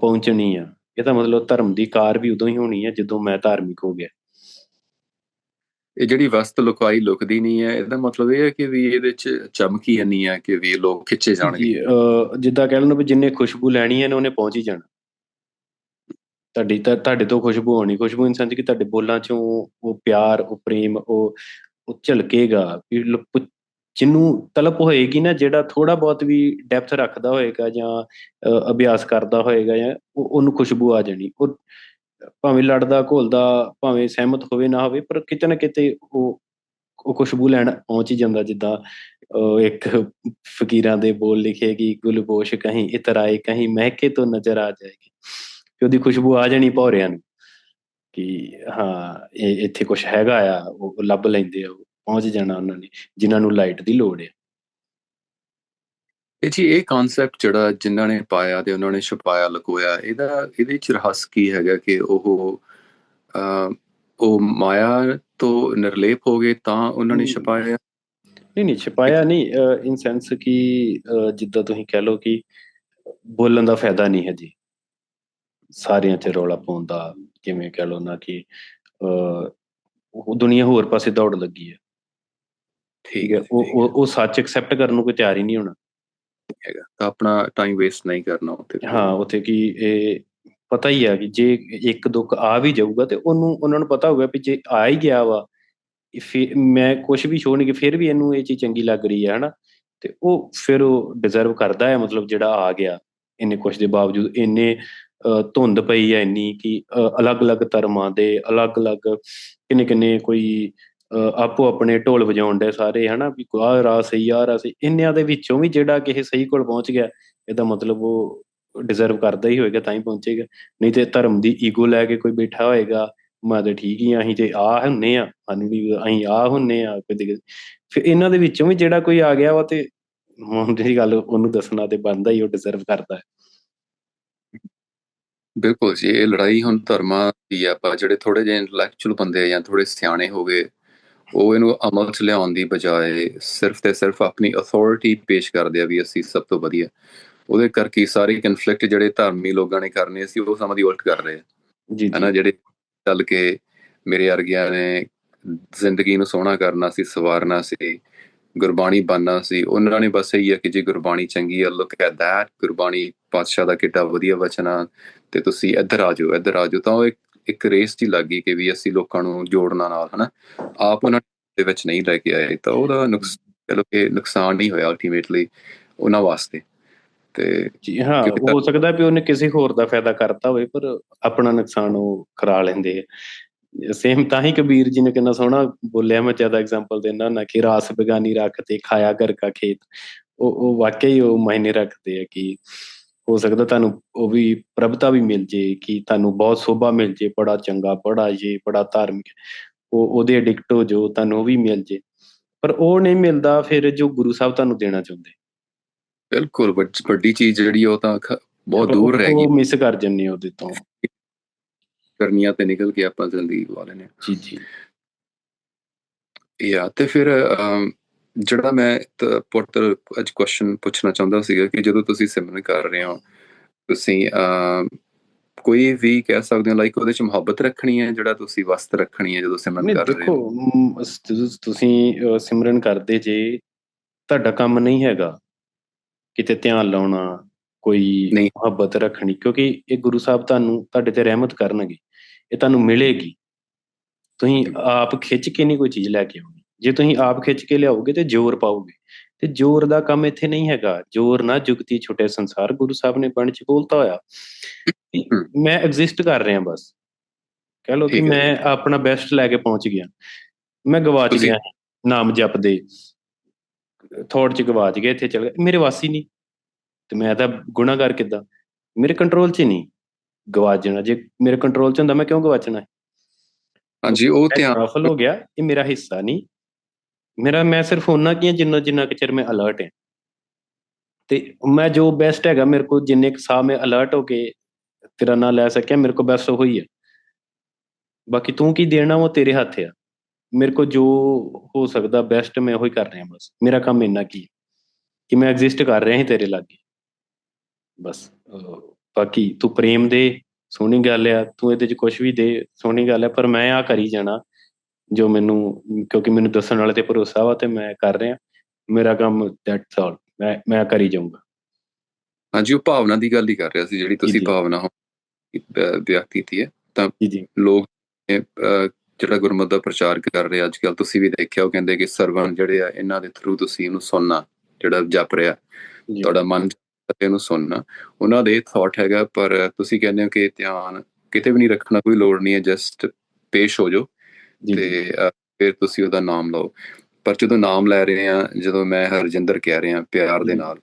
ਪਹੁੰਚਣੀ ਆ। ਇਹਦਾ ਮਤਲਬ ਧਰਮ ਦੀ ਕਾਰ ਵੀ ਉਦੋਂ ਹੀ ਹੋਣੀ ਹੈ ਜਦੋਂ ਮੈਂ ਧਾਰਮਿਕ ਹੋ ਗਿਆ। ਇਹ ਜਿਹੜੀ ਵਸਤ ਲੁਕਾਈ ਲੁਕਦੀ ਨਹੀਂ ਹੈ ਇਹਦਾ ਮਤਲਬ ਇਹ ਹੈ ਕਿ ਵੀ ਇਹਦੇ ਚ ਚਮਕੀ ਨਹੀਂ ਹੈ ਕਿ ਵੀ ਲੋਕ ਖਿੱਚੇ ਜਾਣਗੇ। ਜਿੱਦਾਂ ਕਹਿ ਲਓ ਵੀ ਜਿੰਨੇ ਖੁਸ਼ਬੂ ਲੈਣੀ ਹੈ ਨੇ ਉਹਨੇ ਪਹੁੰਚ ਹੀ ਜਾਣਾ। ਤੁਹਾਡੀ ਤਾਂ ਤੁਹਾਡੇ ਤੋਂ ਖੁਸ਼ਬੂ ਆਉਣੀ ਖੁਸ਼ਬੂ ਇਨਸਾਨ ਦੀ ਕਿ ਤੁਹਾਡੇ ਬੋਲਾਂ ਚੋਂ ਉਹ ਪਿਆਰ ਉਹ ਪ੍ਰੇਮ ਉਹ ਉਹ ਝਲਕੇਗਾ ਵੀ ਜਿਹਨੂੰ ਤਲਪ ਹੋਏਗੀ ਨਾ ਜਿਹੜਾ ਥੋੜਾ ਬਹੁਤ ਵੀ ਡੈਪਥ ਰੱਖਦਾ ਹੋਏਗਾ ਜਾਂ ਅਭਿਆਸ ਕਰਦਾ ਹੋਏਗਾ ਜਾਂ ਉਹਨੂੰ ਖੁਸ਼ਬੂ ਆ ਜਾਣੀ। ਉਹ ਭਾਵੇਂ ਲੜਦਾ, ਘੋਲਦਾ, ਭਾਵੇਂ ਸਹਿਮਤ ਹੋਵੇ, ਨਾ ਹੋਵੇ, ਪਰ ਕਿਤੇ ਨਾ ਕਿਤੇ ਉਹ ਉਹ ਖੁਸ਼ਬੂ ਲੈਣ ਪਹੁੰਚ ਹੀ ਜਾਂਦਾ ਜਿੱਦਾਂ ਇੱਕ ਫਕੀਰਾਂ ਦੇ ਬੋਲ ਲਿਖੇ ਕਿ ਗੁਲਬੋਸ਼ ਕਹੀਂ ਇਤਰਾਏ, ਕਹੀਂ ਮਹਿਕੇ ਤੋਂ ਨਜ਼ਰ ਆ ਜਾਏਗੀ। ਕਿ ਉਹਦੀ ਖੁਸ਼ਬੂ ਆ ਜਾਣੀ ਭੌਰਿਆਂ ਨੂੰ ਕਿ ਹਾਂ, ਇਹ ਇੱਥੇ ਕੁਝ ਹੈਗਾ ਆ, ਉਹ ਲੱਭ ਲੈਂਦੇ ਆ, ਉਹ ਪਹੁੰਚ ਜਾਣਾ ਉਹਨਾਂ ਨੇ, ਜਿਨ੍ਹਾਂ ਨੂੰ ਲਾਈਟ ਦੀ ਲੋੜ ਹੈ ਇਹ ਜੀ ਇਹ ਕਨਸੈਪਟ ਜਿਹੜਾ ਜਿਨ੍ਹਾਂ ਨੇ ਪਾਇਆ ਤੇ ਉਹਨਾਂ ਨੇ ਛੁਪਾਇਆ ਲਕੋਇਆ ਇਹਦਾ ਇਹਦੇ ਚ ਰਹੱਸ ਕੀ ਹੈਗਾ ਕਿ ਉਹ ਉਹ ਮਾਇਆ ਤੋਂ ਨਿਰਲੇਪ ਹੋ ਗਏ ਤਾਂ ਉਹਨਾਂ ਨੇ ਛਪਾਇਆ? ਨਹੀਂ ਨਹੀਂ ਛਪਾਇਆ ਨਹੀਂ ਇਨ ਸੈਂਸ ਕਿ ਜਿੱਦਾਂ ਤੁਸੀਂ ਕਹਿ ਲਓ ਕਿ ਬੋਲਣ ਦਾ ਫਾਇਦਾ ਨਹੀਂ ਹੈ ਜੀ। ਸਾਰਿਆਂ 'ਚ ਰੌਲਾ ਪਾਉਣ ਦਾ ਜਿਵੇਂ ਕਹਿ ਲਓ ਨਾ ਕਿ ਉਹ ਦੁਨੀਆ ਹੋਰ ਪਾਸੇ ਦੌੜ ਲੱਗੀ ਹੈ। ਠੀਕ ਹੈ ਉਹ ਉਹ ਸੱਚ ਐਕਸੈਪਟ ਕਰਨ ਨੂੰ ਕੋਈ ਤਿਆਰ ਹੀ ਨਹੀਂ ਹੋਣਾ। ਹੈਗਾ, ਤਾਂ ਆਪਣਾ ਟਾਈਮ ਵੇਸਟ ਨਹੀਂ ਕਰਨਾ ਉੱਥੇ ਹਾਂ, ਉੱਥੇ ਕੀ ਇਹ ਪਤਾ ਹੀ ਆ ਕਿ ਜੇ ਇੱਕ ਦੁੱਖ ਆ ਵੀ ਜਾਊਗਾ ਤੇ ਉਹਨੂੰ, ਉਹਨਾਂ ਨੂੰ ਪਤਾ ਹੋਊਗਾ ਵੀ ਜੇ ਆ ਹੀ ਗਿਆ ਵਾ ਫਿਰ ਮੈਂ ਕੁਝ ਵੀ ਸ਼ੋਅ ਨਹੀਂ ਕਿ ਫਿਰ ਵੀ ਇਹਨੂੰ ਇਹ ਚੀਜ਼ ਚੰਗੀ ਲੱਗ ਰਹੀ ਹੈ ਹਨਾ? ਤੇ ਉਹ ਫਿਰ ਉਹ ਡਿਜ਼ਰਵ ਕਰਦਾ ਹੈ, ਮਤਲਬ ਜਿਹੜਾ ਆ ਗਿਆ। ਇੰਨੇ ਕੁਝ ਦੇ ਬਾਵਜੂਦ ਇੰਨੇ ਧੁੰਦ ਪਈ ਹੈ ਇੰਨੀ ਕਿ ਅਲੱਗ-ਅਲੱਗ ਧਰਮਾਂ ਦੇ ਅਲੱਗ-ਅਲੱਗ ਕਿੰਨੇ ਕਿੰਨੇ ਕੋਈ ਆਪੋ ਆਪਣੇ ਢੋਲ ਵਜਾਉਣ ਦੇ ਸਾਰੇ, ਹਨਾ, ਵੀ ਆਹ ਰਾ ਸਹੀ ਆ ਰਾ ਸਹੀ। ਇੰਨਿਆਂ ਦੇ ਵਿੱਚੋਂ ਵੀ ਜਿਹੜਾ ਕਿਸੇ ਸਹੀ ਕੋਲ ਪਹੁੰਚ ਗਿਆ, ਇਹਦਾ ਮਤਲਬ ਉਹ ਡਿਜ਼ਰਵ ਕਰਦਾ ਹੀ ਹੋਏਗਾ, ਤਾਂ ਹੀ ਪਹੁੰਚੇਗਾ। ਨਹੀਂ ਤੇ ਧਰਮ ਦੀ ਈਗੋ ਲੈ ਕੇ ਕੋਈ ਬੈਠਾ ਹੋਏਗਾ, ਮੈਂ ਤੇ ਠੀਕ ਹੀ ਆ ਤੇ ਆ ਹੁੰਨੇ ਆ, ਸਾਨੂੰ ਵੀ ਅਸੀਂ ਆ ਹੁੰਨੇ ਆ ਕਦੇ ਫਿਰ ਇਹਨਾਂ ਦੇ ਵਿੱਚੋਂ ਵੀ ਜਿਹੜਾ ਕੋਈ ਆ ਗਿਆ ਵਾ ਤੇ ਹੁਣ ਜਿਹੜੀ ਗੱਲ ਉਹਨੂੰ ਦੱਸਣਾ ਤੇ ਬਣਦਾ ਹੀ, ਉਹ ਡਿਜ਼ਰਵ ਕਰਦਾ ਹੈ। ਬਿਲਕੁਲ ਜੀ, ਇਹ ਲੜਾਈ ਹੁਣ ਧਰਮਾਂ ਦੀ ਆਪਾਂ ਜਿਹੜੇ ਥੋੜੇ ਜਿਹੇ ਇੰਟੈਲੈਕਚੁਅਲ ਬੰਦੇ ਆ ਜਾਂ ਥੋੜੇ ਸਿਆਣੇ ਹੋ ਗਏ ਉਹ ਇਹਨੂੰ ਅਮਲ 'ਚ ਲਿਆਉਣ ਦੀ ਬਜਾਏ ਸਿਰਫ ਤੇ ਸਿਰਫ ਆਪਣੀ ਅਥਾਰਟੀ ਪੇਸ਼ ਕਰਦੇ ਆ ਵੀ ਅਸੀਂ ਸਭ ਤੋਂ ਵਧੀਆ। ਉਹਦੇ ਕਰਕੇ ਸਾਰੇ ਕਨਫਲਿਕਟ ਜਿਹੜੇ ਧਰਮੀ ਲੋਕਾਂ ਨੇ ਕਰਨੇ ਸੀ ਉਹ ਸਮਾਂ ਦੀ ਉਲਟ ਕਰ ਰਹੇ ਆ। ਜੀ ਹਨਾ ਜਿਹੜੇ ਚੱਲ ਕੇ ਮੇਰੇ ਅਰਗਿਆਂ ਨੇ ਜ਼ਿੰਦਗੀ ਨੂੰ ਸੋਹਣਾ ਕਰਨਾ ਸੀ ਸਵਾਰਨਾ ਸੀ ਗੁਰਬਾਣੀ ਬੰਨਣਾ ਸੀ ਉਹਨਾਂ ਨੇ ਬਸ ਇਹ ਹੈ ਕਿ ਜੇ ਗੁਰਬਾਣੀ ਚੰਗੀ ਆ ਲੁੱਕ ਐਟ ਦੈਟ ਗੁਰਬਾਣੀ ਪਾਤਸ਼ਾਹ ਦਾ ਕਿੱਡਾ ਵਧੀਆ ਵਚਨਾ ਤੇ ਤੁਸੀਂ ਇੱਧਰ ਆ ਜਾਓ ਇੱਧਰ ਆ ਜਾਓ। ਤਾਂ ਉਹ ਇੱਕ ਇੱਕ ਰੇਸ ਦੀ ਲੱਗੀ ਕਿ ਵੀ ਅਸੀਂ ਲੋਕਾਂ ਨੂੰ ਜੋੜਨਾ ਨਾਲ ਹਨਾ? ਆਪ ਉਹਨਾਂ ਦੇ ਵਿੱਚ ਨਹੀਂ ਲੈ ਕੇ ਆਏ ਤਾਂ ਉਹਦਾ ਨੁਕਸਾਨ ਚਲੋ ਕਿ ਨੁਕਸਾਨ ਨਹੀਂ ਹੋਇਆ ਅਲਟੀਮੇਟਲੀ ਉਹਨਾਂ ਵਾਸਤੇ। ਤੇ ਜੀ ਹਾਂ ਹੋ ਸਕਦਾ ਵੀ ਉਹਨੇ ਕਿਸੇ ਹੋਰ ਦਾ ਫਾਇਦਾ ਕਰਤਾ ਹੋਵੇ ਪਰ ਆਪਣਾ ਨੁਕਸਾਨ ਉਹ ਕਰਾ ਲੈਂਦੇ ਆ। ਸੇਮ ਤਾਂ ਹੀ ਕਬੀਰ ਜੀ ਨੇ ਕਿੰਨਾ ਸੋਹਣਾ ਬੋਲਿਆ ਮੈਂ ਜ਼ਿਆਦਾ ਐਗਜ਼ਾਮਪਲ ਦੇਣਾ ਨਾ ਕਿ ਰਾਸ ਬਗਾਨੀ ਰੱਖ ਤੇ ਖਾਇਆ ਘਰ ਕਾ ਖੇਤ। ਉਹ ਉਹ ਵਾਕਈ ਉਹ ਮਾਇਨੇ ਰੱਖਦੇ ਆ ਕਿ ਹੋ ਸਕਦਾ ਤੁਹਾਨੂੰ ਉਹ ਵੀ ਪ੍ਰਭਤਾ ਵੀ ਮਿਲ ਜੇ ਕਿ ਤੁਹਾਨੂੰ ਬਹੁਤ ਸੋਭਾ ਮਿਲ ਜੇ ਬੜਾ ਚੰਗਾ ਬੜਾ ਜੇ ਬੜਾ ਧਾਰਮਿਕ ਉਹ ਉਹਦੇ ਐਡਿਕਟ ਹੋ ਜੋ ਤੁਹਾਨੂੰ ਉਹ ਵੀ ਮਿਲ ਜੇ। ਪਰ ਉਹ ਨਹੀਂ ਮਿਲਦਾ ਫਿਰ ਜੋ ਗੁਰੂ ਸਾਹਿਬ ਤੁਹਾਨੂੰ ਦੇਣਾ ਚਾਹੁੰਦੇ। ਬਿਲਕੁਲ ਵੱਡੀ ਚੀਜ਼ ਜਿਹੜੀ ਉਹ ਤਾਂ ਬਹੁਤ ਦੂਰ ਰਹਿ ਗਈ। ਉਹ ਮਿਸ ਕਰ ਜੰਨੇ ਉਹਦੇ ਤੋਂ। ਕਰਨੀਆਂ ਤੇ ਨਿਕਲ ਕੇ ਆਪਾਂ ਜ਼ਿੰਦਗੀ ਵਾਲੇ ਨੇ ਜੀ ਜੀ। ਯਾ ਤੇ ਫਿਰ ਜਿਹੜਾ ਮੈਂ ਪੁੱਤਰ ਅੱਜ ਕੁਐਸਚਨ ਪੁੱਛਣਾ ਚਾਹੁੰਦਾ ਸੀਗਾ ਕਿ ਜਦੋਂ ਤੁਸੀਂ ਸਿਮਰਨ ਕਰ ਰਹੇ ਹੋ ਤੁਸੀਂ ਕੋਈ ਵੀ ਕਹਿ ਸਕਦੇ ਹੋ ਲਾਈਕ ਉਹਦੇ ਚ ਮੁਹੱਬਤ ਰੱਖਣੀ ਹੈ ਜਿਹੜਾ ਤੁਸੀਂ ਵਸਤ ਰੱਖਣੀ ਹੈ ਜਦੋਂ ਸਿਮਰਨ ਕਰ ਰਹੇ ਹੋ? ਦੇਖੋ ਤੁਸੀਂ ਸਿਮਰਨ ਕਰਦੇ ਜੇ ਤੁਹਾਡਾ ਕੰਮ ਨਹੀਂ ਹੈਗਾ ਕਿਤੇ ਧਿਆਨ ਲਾਉਣਾ ਕੋਈ ਮੁਹੱਬਤ ਰੱਖਣੀ ਕਿਉਂਕਿ ਇਹ ਗੁਰੂ ਸਾਹਿਬ ਤੁਹਾਨੂੰ ਤੁਹਾਡੇ ਤੇ ਰਹਿਮਤ ਕਰਨਗੇ ਇਹ ਤੁਹਾਨੂੰ ਮਿਲੇਗੀ। ਤੁਸੀਂ ਆਪ ਖਿੱਚ ਕੇ ਨਹੀਂ ਕੋਈ ਚੀਜ਼ ਲੈ ਕੇ ਆਉਣੀ। ਜੇ ਤੁਸੀਂ ਆਪ ਖਿੱਚ ਕੇ ਲਿਆਓਗੇ ਤੇ ਜ਼ੋਰ ਪਾਓਗੇ। ਤੇ ਜ਼ੋਰ ਦਾ ਕੰਮ ਇੱਥੇ ਨਹੀਂ ਹੈਗਾ। ਜ਼ੋਰ ਨਾ ਜੁਗਤੀ ਛੁੱਟੇ ਸੰਸਾਰ ਗੁਰੂ ਸਾਹਿਬ ਨੇ ਬਣ ਚ ਬੋਲਤਾ ਹੋਇਆ। ਮੈਂ ਐਗਜ਼ਿਸਟ ਕਰ ਰਿਹਾ ਬਸ। ਕਹ ਲਓ ਕਿ ਮੈਂ ਆਪਣਾ ਬੈਸਟ ਲੈ ਕੇ ਪਹੁੰਚ ਗਿਆ। ਮੈਂ ਗਵਾਚ ਗਿਆ। ਨਾਮ ਜਪਦੇ। ਥੋੜ ਚ ਗਵਾਚ ਗਿਆ ਇੱਥੇ ਚਲ ਗਿਆ। ਮੇਰੇ ਵਾਸੀ ਨਹੀਂ। ਤੇ ਮੈਂ ਤਾਂ ਗੁਨਾਹਗਾਰ ਕਿੱਦਾਂ? ਮੇਰੇ ਕੰਟਰੋਲ 'ਚ ਨਹੀਂ। ਗਵਾਚ ਜਾਣਾ। ਜੇ ਮੇਰੇ ਕੰਟਰੋਲ 'ਚ ਹੁੰਦਾ ਮੈਂ ਕਿਉਂ ਗਵਾਚਣਾ ਹਾਂਜੀ ਉਹ ਧਿਆਨ ਸਫਲ ਹੋ ਗਿਆ। ਇਹ ਮੇਰਾ ਹਿੱਸਾ ਨਹੀਂ। ਮੇਰਾ, ਮੈਂ ਸਿਰਫ ਉਹਨਾਂ ਕੀ ਜਿੰਨਾ ਜਿੰਨਾ ਕਿ ਚਿਰ ਮੈਂ ਅਲਰਟ ਹਾਂ। ਤੇ ਮੈਂ ਜੋ ਬੈਸਟ ਹੈਗਾ, ਮੇਰੇ ਕੋਲ ਜਿੰਨੇ ਕੁ ਸਾਹ ਮੈਂ ਅਲਰਟ ਹੋ ਕੇ ਤੇਰਾ ਨਾਂ ਲੈ ਸਕਿਆ, ਮੇਰੇ ਕੋਲ ਬੈਸਟ ਉਹੀ ਹੈ ਬਾਕੀ ਤੂੰ ਕੀ ਦੇਣਾ ਉਹ ਤੇਰੇ ਹੱਥ ਆ। ਮੇਰੇ ਕੋਲ ਜੋ ਹੋ ਸਕਦਾ ਬੈਸਟ ਮੈਂ ਉਹੀ ਕਰ ਰਿਹਾ ਬਸ। ਮੇਰਾ ਕੰਮ ਇੰਨਾ ਕੀ ਕਿ ਮੈਂ ਐਗਜ਼ਿਸਟ ਕਰ ਰਿਹਾ ਹਾਂ ਤੇਰੇ ਲਾਗੇ। ਬਸ। ਬਾਕੀ ਤੂੰ ਪ੍ਰੇਮ ਦੇ, ਸੋਹਣੀ ਗੱਲ ਆ। ਤੂੰ ਇਹਦੇ ਚ ਕੁਝ ਵੀ ਦੇ, ਸੋਹਣੀ ਗੱਲ ਆ, ਪਰ ਮੈਂ ਆ ਕਰੀ ਜਾਣਾ। ਜੋ ਮੈਨੂੰ ਕਿਉਂਕਿ ਮੈਨੂੰ ਦੱਸਣ ਵਾਲੇ ਤੇ ਭਰੋਸਾ ਵਾ ਤੇ ਮੈਂ ਕਰ ਰਿਹਾ। ਮੇਰਾ ਕੰਮ ਦੈਟਸ ਆਲ ਮੈਂ ਮੈਂ ਕਰੀ ਜਾਊਂਗਾ। ਹਾਂਜੀ ਉਹ ਭਾਵਨਾ ਦੀ ਗੱਲ ਹੀ ਕਰ ਰਿਹਾ ਸੀ ਜਿਹੜੀ ਤੁਸੀਂ ਭਾਵਨਾ ਵਿਅਕਤ ਕੀਤੀ ਹੈ। ਤਾਂ ਲੋਕ ਜਿਹੜਾ ਗੁਰਮਤ ਦਾ ਪ੍ਰਚਾਰ ਕਰ ਰਹੇ ਅੱਜ ਕੱਲ ਤੁਸੀਂ ਵੀ ਦੇਖਿਆ ਉਹ ਕਹਿੰਦੇ ਕਿ ਸਰਵਣ ਜਿਹੜੇ ਆ ਇਹਨਾਂ ਦੇ ਥਰੂ ਤੁਸੀਂ ਇਹਨੂੰ ਸੁਣਨਾ ਜਿਹੜਾ ਜਪ ਰਿਹਾ ਤੁਹਾਡਾ ਮਨ ਇਹਨੂੰ ਸੁਣਨਾ। ਉਹਨਾਂ ਦੇ ਥਾਟ ਹੈਗਾ ਪਰ ਤੁਸੀਂ ਕਹਿੰਦੇ ਹੋ ਕਿ ਧਿਆਨ ਕਿਤੇ ਵੀ ਨਹੀਂ ਰੱਖਣਾ ਕੋਈ ਲੋੜ ਨਹੀਂ ਹੈ ਜਸਟ ਪੇਸ਼ ਹੋ ਜਾਓ। ਤੇ ਫਿਰ ਤੁਸੀਂ ਉਹਦਾ ਨਾਮ ਲਓ। ਪਰ ਜਦੋਂ ਨਾਮ ਲੈ ਰਹੇ ਆ ਜਦੋਂ ਮੈਂ ਹਰਜਿੰਦਰ ਕਹਿ ਰਿਹਾ ਪਿਆਰ ਦੇ ਨਾਲ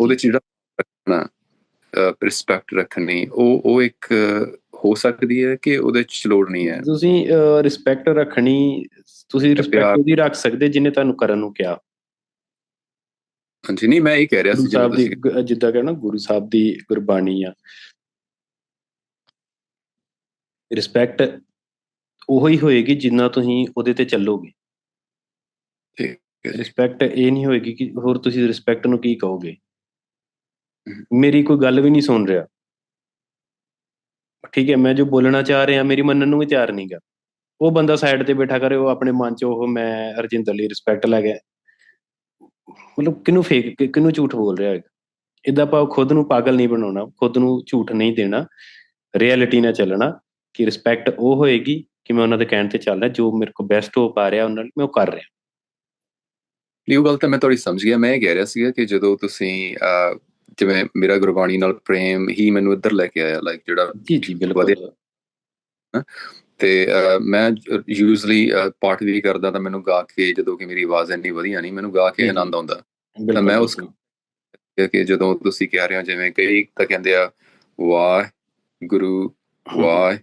ਉਹਦੇ ਚ ਜਿਹੜਾ ਰੱਖਣਾ ਰਿਸਪੈਕਟ ਰੱਖਣੀ ਉਹ ਉਹ ਇੱਕ ਹੋ ਸਕਦੀ ਹੈ ਕਿ ਉਹਦੇ ਚ ਲੋੜ ਨਹੀਂ ਹੈ? ਤੁਸੀਂ ਰਿਸਪੈਕਟ ਰੱਖਣੀ ਤੁਸੀਂ ਰਿਸਪੈਕਟ ਉਹਦੀ ਰੱਖ ਸਕਦੇ ਜਿਨੇ ਤੁਹਾਨੂੰ ਕਰਨ ਨੂੰ ਕਿਹਾ। ਹਾਂਜੀ ਨਹੀਂ ਮੈਂ ਇਹ ਕਹਿ ਰਿਹਾ ਸੀ ਸਾਹਿਬ ਦੀ ਜਿੱਦਾਂ ਕਹਿੰਦਾ ਗੁਰੂ ਸਾਹਿਬ ਦੀ ਗੁਰਬਾਣੀ ਆ। ਰਿਸਪੈਕਟ ਉਹੋ ਹੀ ਹੋਏਗੀ ਜਿੰਨਾ ਤੁਸੀਂ ਉਹਦੇ ਤੇ ਚੱਲੋਗੇ। ਠੀਕ ਹੈ। ਰਿਸਪੈਕਟ ਇਹ ਨਹੀਂ ਹੋਏਗੀ ਕਿ ਹੋਰ ਤੁਸੀਂ ਰਿਸਪੈਕਟ ਨੂੰ ਕੀ ਕਹੋਗੇ। ਮੇਰੀ ਕੋਈ ਗੱਲ ਵੀ ਨਹੀਂ ਸੁਣ ਰਿਹਾ। ਠੀਕ ਹੈ ਮੈਂ ਜੋ ਬੋਲਣਾ ਚਾਹ ਰਿਹਾ ਮੇਰੀ ਮੰਨਣ ਨੂੰ ਵੀ ਤਿਆਰ ਨਹੀਂਗਾ ਉਹ ਬੰਦਾ ਸਾਈਡ ਤੇ ਬੈਠਾ ਕਰੇ ਉਹ ਆਪਣੇ ਮਨ 'ਚ ਉਹ ਮੈਂ ਅਰਜਿੰਦਰ ਲਈ ਰਿਸਪੈਕਟ ਲੈ ਗਿਆ। ਮਤਲਬ ਕਿਹਨੂੰ ਫੇਕ ਕਿ- ਕਿਹਨੂੰ ਝੂਠ ਬੋਲ ਰਿਹਾ ਹੈਗਾ? ਇਦਾਂ ਆਪਾਂ ਖੁਦ ਨੂੰ ਪਾਗਲ ਨਹੀਂ ਬਣਾਉਣਾ ਖੁਦ ਨੂੰ ਝੂਠ ਨਹੀਂ ਦੇਣਾ। ਰਿਐਲਿਟੀ ਨਾਲ ਚੱਲਣਾ ਕਿ ਰਿਸਪੈਕਟ ਉਹ ਹੋਏਗੀ ਕਿ ਮੈਂ ਉਹਨਾਂ ਦੇ ਕਹਿਣ ਤੇ ਚੱਲ ਰਿਹਾ ਜੋ ਮੇਰੇ ਕੋਲ ਬੈਸਟ ਹੋ ਪਾ ਰਿਹਾ ਉਹਨਾਂ ਨਾਲ ਮੈਂ ਉਹ ਕਰ ਰਿਹਾ। ਨਹੀਂ ਉਹ ਗੱਲ ਤਾਂ ਮੈਂ ਤੁਹਾਡੀ ਸਮਝ ਗਿਆ ਮੈਂ ਇਹ ਕਹਿ ਰਿਹਾ ਸੀਗਾ ਕਿ ਜਦੋਂ ਤੁਸੀਂ ਜਿਵੇਂ ਮੇਰਾ ਗੁਰਬਾਣੀ ਨਾਲ ਪ੍ਰੇਮ ਹੀ ਮੈਨੂੰ ਇੱਧਰ ਲੈ ਕੇ ਆਇਆ ਲਾਈਕ ਜਿਹੜਾ ਜੀ ਜੀ ਬਿਲਕੁਲ। ਵਧੀਆ। ਤੇ ਮੈਂ ਯੂਜ਼ਲੀ ਪਾਠ ਵੀ ਕਰਦਾ ਤਾਂ ਮੈਨੂੰ ਗਾ ਕੇ ਜਦੋਂ ਕਿ ਮੇਰੀ ਆਵਾਜ਼ ਇੰਨੀ ਵਧੀਆ ਨਹੀਂ ਮੈਨੂੰ ਗਾ ਕੇ। ਆਨੰਦ ਆਉਂਦਾ। ਬਿਲਕੁਲ, ਮੈਂ ਉਸ- ਕਿ ਜਦੋਂ ਤੁਸੀਂ ਕਹਿ ਰਹੇ ਹੋ ਜਿਵੇਂ ਕਈ ਤਾਂ ਕਹਿੰਦੇ ਆ ਵਾਹ ਗੁਰੂ ਵਾਹ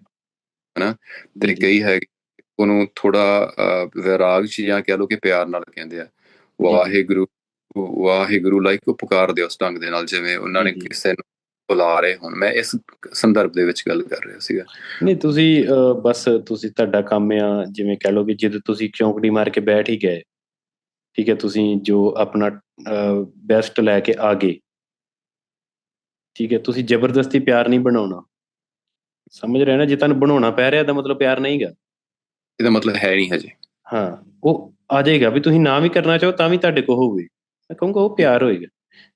ਹਨਾ ਤੇ ਕਈ ਹੈ ਉਹਨੂੰ ਥੋੜਾ ਵਿਰਾਗ ਚ ਜਾਂ ਕਹਿ ਲਓ ਕਿ ਪਿਆਰ ਨਾਲ ਕਹਿੰਦੇ ਆ। ਵਾਹਿਗੁਰੂ ਵਾਹਿਗੁਰੂ ਲਾਈਕ ਉਹ ਪੁਕਾਰਦੇ ਉਸ ਢੰਗ ਦੇ ਨਾਲ ਜਿਵੇਂ ਉਹਨਾਂ ਨੇ। ਕਿਸੇ ਨੂੰ ਬੁਲਾ ਰਹੇ ਹੁਣ। ਮੈਂ ਇਸ ਸੰਦਰਭ ਦੇ ਵਿੱਚ ਗੱਲ ਕਰ ਰਿਹਾ ਸੀਗਾ। ਨਹੀਂ ਤੁਸੀਂ ਬਸ ਤੁਸੀਂ ਤੁਹਾਡਾ ਕੰਮ ਆ ਜਿਵੇਂ ਕਹਿ ਲਓ ਕਿ ਜਦ ਤੁਸੀਂ ਚੌਂਕੜੀ ਮਾਰ ਕੇ ਬੈਠ ਹੀ ਗਏ। ਠੀਕ ਹੈ ਤੁਸੀਂ ਜੋ ਆਪਣਾ ਬੈਸਟ ਲੈ ਕੇ ਆ ਗਏ। ਠੀਕ ਹੈ ਤੁਸੀਂ ਜ਼ਬਰਦਸਤੀ ਪਿਆਰ ਨਹੀਂ ਬਣਾਉਣਾ। ਸਮਝ ਰਹੇ ਨਾ? ਜੇ ਤੁਹਾਨੂੰ ਬਣਾਉਣਾ ਪੈ ਰਿਹਾ ਤਾਂ ਮਤਲਬ ਪਿਆਰ ਨਹੀਂਗਾ ਇਹਦਾ ਮਤਲਬ ਹੈ ਨਹੀਂ ਹਜੇ। ਹਾਂ ਉਹ ਆ ਜਾਏਗਾ ਵੀ ਤੁਸੀਂ ਨਾ ਵੀ ਕਰਨਾ ਚਾਹੋ ਤਾਂ ਵੀ ਤੁਹਾਡੇ ਕੋਲ ਹੋਊਗੀ। ਮੈਂ ਕਹੂੰਗਾ ਉਹ ਪਿਆਰ ਹੋਏਗਾ।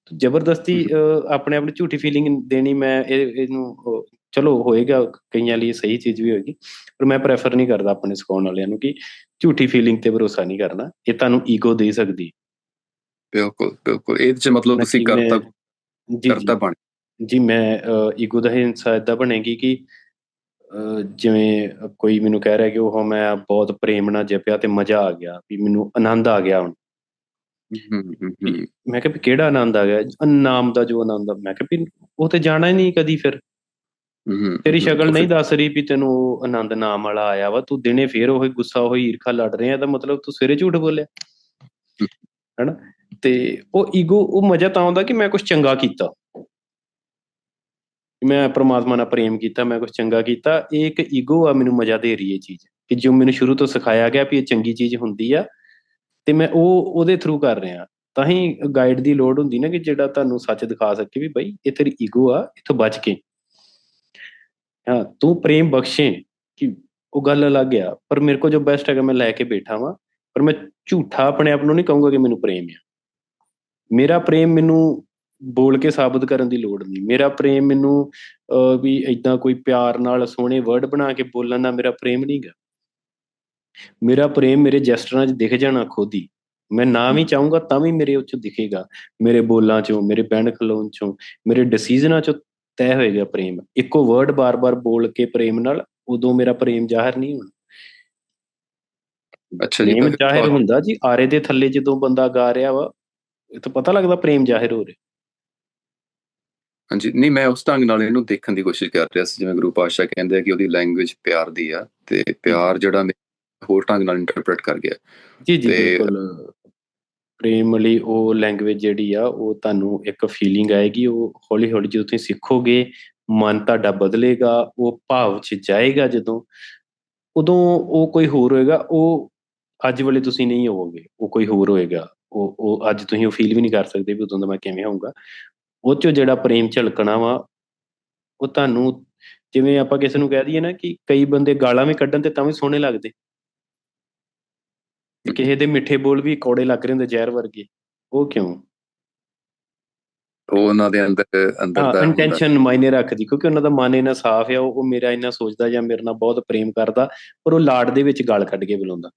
ਤੂੰ ਜ਼ਬਰਦਸਤੀ ਆਪਣੇ ਆਪ ਨੂੰ ਝੂਠੀ ਫੀਲਿੰਗ ਦੇਣੀ ਮੈਂ ਇਹ ਇਹਨੂੰ ਚਲੋ ਹੋਏਗਾ ਕਈਆਂ ਲਈ ਸਹੀ ਚੀਜ਼ ਵੀ ਹੋਏਗੀ ਪਰ ਮੈਂ ਪ੍ਰੈਫਰ ਨਹੀਂ ਕਰਦਾ ਆਪਣੇ ਸਿਖਾਉਣ ਵਾਲਿਆਂ ਨੂੰ ਕਿ ਝੂਠੀ ਫੀਲਿੰਗ ਤੇ ਭਰੋਸਾ ਨਹੀਂ ਕਰਨਾ। ਇਹ ਤੁਹਾਨੂੰ ਈਗੋ ਦੇ ਸਕਦੀ। ਬਿਲਕੁਲ ਬਿਲਕੁਲ। ਇਹਦੇ ਚ ਮਤਲਬ ਤੁਸੀਂ ਕਰਤਾ ਕਰਤਾ ਬਣ। ਜੀ ਮੈਂ ਈਗੋ ਦਾ ਹਿੰਸਾ ਇਦਾਂ ਬਣੇਗੀ ਕਿ ਜਿਵੇਂ ਕੋਈ ਮੈਨੂੰ ਕਹਿ ਰਿਹਾ ਕਿ ਉਹ ਮੈਂ ਬਹੁਤ ਪ੍ਰੇਮ ਨਾਲ ਜਪਿਆ ਤੇ ਮਜ਼ਾ ਆ ਗਿਆ ਵੀ ਮੈਨੂੰ ਆਨੰਦ ਆ ਗਿਆ ਹੁਣ। ਮੈਂ ਕਿਹਾ ਵੀ ਕਿਹੜਾ ਆਨੰਦ ਆ ਗਿਆ? ਨਾਮ ਦਾ ਜੋ ਆਨੰਦ ਆ। ਮੈਂ ਕਿਹਾ ਵੀ ਉਹ ਤੇ ਜਾਣਾ ਹੀ ਨਹੀਂ ਕਦੀ ਫਿਰ। ਤੇਰੀ ਸ਼ਕਲ ਨਹੀਂ ਦੱਸ ਰਹੀ ਵੀ ਤੈਨੂੰ ਆਨੰਦ ਨਾਮ ਵਾਲਾ ਆਇਆ ਵਾ। ਤੂੰ ਦਿਨੇ ਫੇਰ ਉਹੀ ਗੁੱਸਾ ਉਹੀ ਈਰਖਾ ਲੜ ਰਿਹਾ ਤਾਂ ਮਤਲਬ ਤੂੰ ਸਵੇਰੇ ਝੂਠ ਬੋਲਿਆ। ਹੈਨਾ? ਤੇ ਉਹ ਈਗੋ ਉਹ ਮਜ਼ਾ ਤਾਂ ਆਉਂਦਾ ਕਿ ਮੈਂ ਕੁਝ ਚੰਗਾ ਕੀਤਾ। ਮੈਂ ਪ੍ਰਮਾਤਮਾ ਨਾਲ ਪ੍ਰੇਮ ਕੀਤਾ, ਮੈਂ ਕੁਝ ਚੰਗਾ ਕੀਤਾ, ਇਹ ਇੱਕ ਈਗੋ ਆ, ਮੈਨੂੰ ਮਜ਼ਾ ਦੇ ਰਹੀ ਹੈ ਚੀਜ਼, ਕਿ ਜੋ ਮੈਨੂੰ ਸ਼ੁਰੂ ਤੋਂ ਸਿਖਾਇਆ ਗਿਆ ਵੀ ਇਹ ਚੰਗੀ ਚੀਜ਼ ਹੁੰਦੀ ਆ, ਤੇ ਮੈਂ ਉਹ, ਉਹਦੇ ਥਰੂ ਕਰ ਰਿਹਾ। ਤਾਂ ਹੀ ਗਾਈਡ ਦੀ ਲੋੜ ਹੁੰਦੀ ਨਾ ਕਿ ਜਿਹੜਾ ਤੁਹਾਨੂੰ ਸੱਚ ਦਿਖਾ ਸਕੇ ਵੀ ਬਈ ਇਹ ਤੇਰੀ ਈਗੋ ਆ, ਇਥੋਂ ਬਚ ਕੇ। ਹਾਂ, ਤੂੰ ਪ੍ਰੇਮ ਬਖਸ਼ੇ, ਕਿ ਉਹ ਗੱਲ ਅਲੱਗ ਆ, ਪਰ ਮੇਰੇ ਕੋਲ ਜੋ ਬੈਸਟ ਹੈਗਾ, ਮੈਂ ਲੈ ਕੇ ਬੈਠਾ ਵਾਂ, ਪਰ ਮੈਂ ਝੂਠਾ ਆਪਣੇ ਆਪ ਨੂੰ ਨਹੀਂ ਕਹੂੰਗਾ ਕਿ ਮੈਨੂੰ ਪ੍ਰੇਮ ਆ। ਮੇਰਾ ਪ੍ਰੇਮ ਮੈਨੂੰ ਬੋਲ ਕੇ ਸਾਬਤ ਕਰਨ ਦੀ ਲੋੜ ਨਹੀਂ। ਮੇਰਾ ਪ੍ਰੇਮ ਮੈਨੂੰ ਵੀ ਇਦਾਂ ਕੋਈ ਪਿਆਰ ਨਾਲ ਸੋਹਣੇ ਵਰਡ ਬਣਾ ਕੇ ਬੋਲਣ ਦਾ ਮੇਰਾ ਪ੍ਰੇਮ ਨਹੀਂਗਾ ਮੇਰਾ ਪ੍ਰੇਮ ਮੇਰੇ ਜੈਸਟਰਾਂ 'ਚ ਦਿਖ ਜਾਣਾ ਖੁਦ ਮੈਂ ਨਾ ਵੀ ਚਾਹੂੰਗਾ ਤਾਂ ਵੀ ਮੇਰੇ ਉਹ 'ਚ ਦਿਖੇਗਾ। ਮੇਰੇ ਬੋਲਾਂ 'ਚੋਂ ਮੇਰੇ ਬੈਂਡ ਖਲੋਣ 'ਚੋਂ ਮੇਰੇ ਡਿਸੀਜਨਾਂ 'ਚੋਂ ਤੈਅ ਹੋਏਗਾ ਪ੍ਰੇਮ। ਇੱਕੋ ਵਰਡ ਬਾਰ-ਬਾਰ ਬੋਲ ਕੇ ਪ੍ਰੇਮ ਨਾਲ ਉਦੋਂ ਮੇਰਾ ਪ੍ਰੇਮ ਜ਼ਾਹਰ ਨਹੀਂ ਹੋਣਾ। ਅੱਛਾ ਜੀ ਪ੍ਰੇਮ ਜ਼ਾਹਿਰ ਹੁੰਦਾ ਜੀ ਆਰੇ ਦੇ ਥੱਲੇ ਜਦੋਂ ਬੰਦਾ ਗਾ ਰਿਹਾ ਵਾ ਇਹ ਤਾਂ ਪਤਾ ਲੱਗਦਾ ਪ੍ਰੇਮ ਜ਼ਾਹਿਰ ਹੋ ਰਿਹਾ। ਹਾਂਜੀ ਨਹੀਂ ਮੈਂ ਉਸ ਢੰਗ ਨਾਲ ਇਹਨੂੰ ਦੇਖਣ ਦੀ ਕੋਸ਼ਿਸ਼ ਕਰ ਰਿਹਾ ਸੀ ਜਿਵੇਂ ਗੁਰੂ ਪਾਤਸ਼ਾਹ ਕਹਿੰਦੇ ਆ ਕਿ ਉਹਦੀ ਲੈਂਗੁਏਜ ਪਿਆਰ ਦੀ ਆ ਤੇ ਪਿਆਰ ਜਿਹੜਾ ਮੈਂ ਹੋਰ ਢੰਗ ਨਾਲ ਇੰਟਰਪ੍ਰੀਟ ਕਰ ਗਿਆ। ਜੀ ਜੀ ਬਿਲਕੁਲ। ਪ੍ਰੇਮ ਲਈ ਉਹ ਲੈਂਗੁਏਜ ਜਿਹੜੀ ਆ ਉਹ ਤੁਹਾਨੂੰ ਇੱਕ ਫੀਲਿੰਗ ਆਏਗੀ ਉਹ ਹੌਲੀ ਹੌਲੀ ਜਦੋਂ ਤੁਸੀਂ ਸਿੱਖੋਗੇ ਮਨ ਤੁਹਾਡਾ ਬਦਲੇਗਾ ਉਹ ਭਾਵ ਚ ਜਾਏਗਾ ਜਦੋਂ ਉਦੋਂ ਉਹ ਕੋਈ ਹੋਰ ਹੋਏਗਾ ਉਹ ਅੱਜ ਵੇਲੇ ਤੁਸੀਂ ਨਹੀਂ ਹੋਵੋਗੇ ਉਹ ਕੋਈ ਹੋਰ ਹੋਏਗਾ ਉਹ ਉਹ ਅੱਜ ਤੁਸੀਂ ਉਹ ਫੀਲ ਵੀ ਨਹੀਂ ਕਰ ਸਕਦੇ ਵੀ ਉਦੋਂ ਦਾ ਮੈਂ ਕਿਵੇਂ ਹੋਊਗਾ। ਉਹ ਚੋਂ ਜਿਹੜਾ ਪ੍ਰੇਮ ਝਲਕਣਾ ਵਾ ਉਹ ਤੁਹਾਨੂੰ ਜਿਵੇਂ ਆਪਾਂ ਕਿਸੇ ਨੂੰ ਕਹਿ ਦਈਏ ਨਾ ਕਿ ਕਈ ਬੰਦੇ ਗਾਲਾਂ ਵੀ ਕੱਢਣ ਤੇ ਤਾਂ ਵੀ ਸੋਹਣੇ ਲੱਗਦੇ। ਕਿਸੇ ਦੇ ਮਿੱਠੇ ਬੋਲ ਵੀ ਕੌੜੇ ਲੱਗ ਰਹੇ ਹੁੰਦੇ ਜ਼ਹਿਰ ਵਰਗੇ ਉਹ ਕਿਉਂ? ਉਹ ਉਹਨਾਂ ਦੇ ਅੰਦਰ ਅੰਦਰ ਦਾ। ਇੰਟੈਂਸ਼ਨ ਮਾਇਨੇ ਰੱਖਦੀ ਕਿਉਂਕਿ ਉਹਨਾਂ ਦਾ ਮਨ ਇੰਨਾ ਸਾਫ਼ ਆ ਉਹ ਮੇਰਾ ਇੰਨਾ ਸੋਚਦਾ ਜਾਂ ਮੇਰੇ ਨਾਲ ਬਹੁਤ ਪ੍ਰੇਮ ਕਰਦਾ ਪਰ ਉਹ ਲਾਡ ਦੇ ਵਿੱਚ ਗਾਲ ਕੱਢ ਕੇ ਬੁਲਾਉਂਦਾ।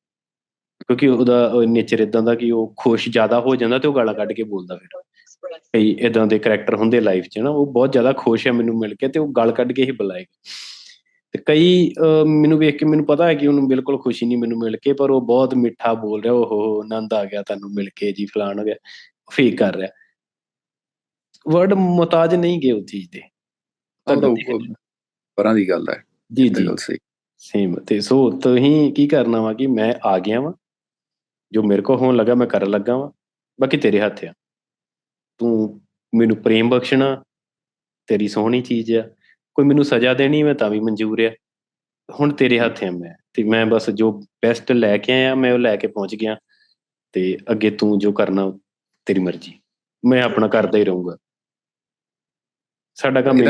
ਕਿਉਂਕਿ ਉਹਦਾ ਨੇਚਰ ਇਦਾਂ ਦਾ ਕਿ ਉਹ ਖੁਸ਼ ਜ਼ਿਆਦਾ ਹੋ ਜਾਂਦਾ ਤੇ ਉਹ ਗਾਲਾਂ ਕੱਢ ਕੇ ਬੋਲਦਾ ਫਿਰ। ਕਈ ਇਦਾਂ ਦੇ ਕੈਰੈਕਟਰ ਹੁੰਦੇ ਲਾਈਫ 'ਚ ਨਾ ਉਹ ਬਹੁਤ ਜ਼ਿਆਦਾ ਖੁਸ਼ ਹੈ ਮੈਨੂੰ ਮਿਲ ਕੇ ਤੇ ਉਹ ਗਾਲ ਕੱਢ ਕੇ ਹੀ ਬੁਲਾਏਗਾ ਤੇ ਕਈ ਮੈਨੂੰ ਵੇਖ ਕੇ ਮੈਨੂੰ ਪਤਾ ਹੈ ਕਿ ਉਹਨੂੰ ਬਿਲਕੁਲ ਖੁਸ਼ੀ ਨਹੀਂ ਮੈਨੂੰ ਮਿਲ ਕੇ ਪਰ ਉਹ ਬਹੁਤ ਮਿੱਠਾ ਬੋਲ ਰਿਹਾ ਓਹੋ ਆਨੰਦ ਆ ਗਿਆ ਤੁਹਾਨੂੰ ਮਿਲ ਕੇ ਜੀ ਫਲਾਣ ਹੋ ਗਿਆ। ਫੇਕ ਕਰ ਰਿਹਾ। ਵਰਡ ਮੁਤਾਜ ਨਹੀਂ ਗਏ ਉਸ ਚੀਜ਼ ਦੇ। ਉਹ ਉਹ ਪਰਾਂ ਦੀ ਗੱਲ ਹੈ। ਜੀ ਜੀ। ਸੇਮ ਤੇ ਸੋ ਤੁਸੀਂ ਕੀ ਕਰਨਾ ਵਾ ਕਿ ਮੈਂ ਆ ਗਿਆ ਵਾਂ ਜੋ ਮੇਰੇ ਕੋ ਹੋਣ ਲੱਗਾ ਮੈਂ ਕਰਨ ਲੱਗਾ ਵਾਂ ਬਾਕੀ ਤੇਰੇ ਹੱਥ ਆ। ਤੂੰ ਮੈਨੂੰ ਪ੍ਰੇਮ ਬਖਸ਼ਣਾ ਤੇਰੀ ਸੋਹਣੀ ਚੀਜ਼ ਆ। ਕੋਈ ਮੈਨੂੰ ਸਜ਼ਾ ਦੇਣੀ ਮੈਂ ਤਾਂ ਵੀ ਮਨਜ਼ੂਰ ਆ। ਹੁਣ ਤੇਰੇ ਹੱਥ ਮੈਂ ਤੇ ਮੈਂ ਬਸ ਜੋ ਬੈਸਟ ਲੈ ਕੇ ਆਇਆ ਮੈਂ ਉਹ ਲੈ ਕੇ ਪਹੁੰਚ ਗਿਆ ਤੇ ਅੱਗੇ ਤੂੰ ਜੋ ਕਰਨਾ ਤੇਰੀ ਮਰਜ਼ੀ। ਮੈਂ ਆਪਣਾ ਕਰਦਾ ਹੀ ਰਹੂੰਗਾ। ਸਾਡਾ ਕੰਮ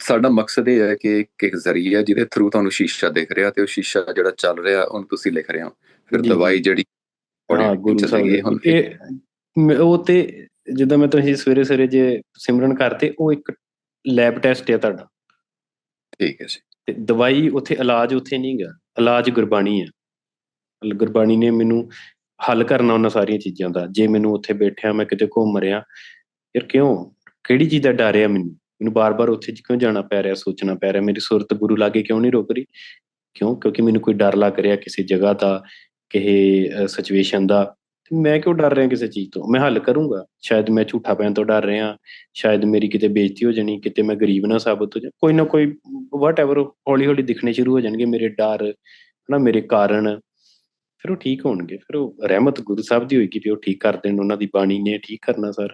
ਸਾਡਾ ਮਕਸਦ ਇਹ ਹੈ ਕਿ ਇੱਕ ਇੱਕ ਜ਼ਰੀਆ ਜਿਹਦੇ ਥਰੂ ਤੁਹਾਨੂੰ ਸ਼ੀਸ਼ਾ ਦਿਖ ਰਿਹਾ ਤੇ ਉਹ ਸ਼ੀਸ਼ਾ ਜਿਹੜਾ ਚੱਲ ਰਿਹਾ ਉਹਨੂੰ ਤੁਸੀਂ ਲਿਖ ਰਹੇ ਹੋ। ਫਿਰ ਦਵਾਈ। ਜਿਹੜੀ ਹਾਂ ਗੁਰੂ ਸਾਹਿਬ ਇਹ ਉਹ ਤੇ ਜਿੱਦਾਂ ਮੈਂ ਤੁਸੀਂ ਸਵੇਰੇ ਸਵੇਰੇ ਜੇ ਸਿਮਰਨ ਕਰਤੇ ਉਹ ਇੱਕ ਲੈਬ ਟੈਸਟ ਹੈ ਤੁਹਾਡਾ। ਠੀਕ ਹੈ ਜੀ। ਤੇ ਦਵਾਈ ਉੱਥੇ ਇਲਾਜ ਉੱਥੇ ਨਹੀਂ ਗਾ ਇਲਾਜ ਗੁਰਬਾਣੀ ਹੈ ਗੁਰਬਾਣੀ ਨੇ ਮੈਨੂੰ ਹੱਲ ਕਰਨਾ ਉਹਨਾਂ ਸਾਰੀਆਂ ਚੀਜ਼ਾਂ ਦਾ। ਜੇ ਮੈਨੂੰ ਉੱਥੇ ਬੈਠਿਆ ਮੈਂ ਕਿਤੇ ਘੁੰਮ ਰਿਹਾ ਯਾਰ ਕਿਉਂ? ਕਿਹੜੀ ਚੀਜ਼ ਦਾ ਡਰ ਆ ਮੈਨੂੰ? ਮੈਨੂੰ ਬਾਰ-ਬਾਰ ਉੱਥੇ ਕਿਉਂ ਜਾਣਾ ਪੈ ਰਿਹਾ ਸੋਚਣਾ ਪੈ ਰਿਹਾ? ਮੇਰੀ ਸੁਰਤ ਗੁਰੂ ਲਾਗੇ ਕਿਉਂ ਨਹੀਂ ਰੁਕ ਰਹੀ? ਕਿਉਂ? ਕਿਉਂਕਿ ਮੈਨੂੰ ਕੋਈ ਡਰ ਲੱਗ ਰਿਹਾ ਕਿਸੇ ਜਗ੍ਹਾ ਦਾ ਕਿਸੇ ਸਿਚੁਏਸ਼ਨ ਦਾ। ਮੈਂ ਕਿਉਂ ਡਰ ਰਿਹਾ ਕਿਸੇ ਚੀਜ਼ ਤੋਂ? ਮੈਂ ਹੱਲ ਕਰੂੰਗਾ। ਸ਼ਾਇਦ ਮੈਂ ਝੂਠਾ ਪੈਣ ਤੋਂ ਡਰ ਰਿਹਾ। ਸ਼ਾਇਦ ਮੇਰੀ ਕਿਤੇ ਬੇਇੱਜ਼ਤੀ ਹੋ ਜਾਣੀ, ਕਿਤੇ ਮੈਂ ਗਰੀਬ ਨਾ ਸਾਬਤ ਹੋ ਜਾ ਕੋਈ ਨਾ ਕੋਈ ਵਾਟਐਵਰ ਹੌਲੀ ਹੌਲੀ ਦਿਖਣੇ ਸ਼ੁਰੂ ਹੋ ਜਾਣਗੇ ਮੇਰੇ ਡਰ, ਹਨਾ, ਮੇਰੇ ਕਾਰਨ। ਫਿਰ ਉਹ ਠੀਕ ਹੋਣਗੇ। ਫਿਰ ਉਹ ਰਹਿਮਤ ਗੁਰੂ ਸਾਹਿਬ ਦੀ ਹੋਏਗੀ ਵੀ ਉਹ ਠੀਕ ਕਰ ਦੇਣ, ਉਹਨਾਂ ਦੀ ਬਾਣੀ ਨੇ ਠੀਕ ਕਰਨਾ ਸਰ।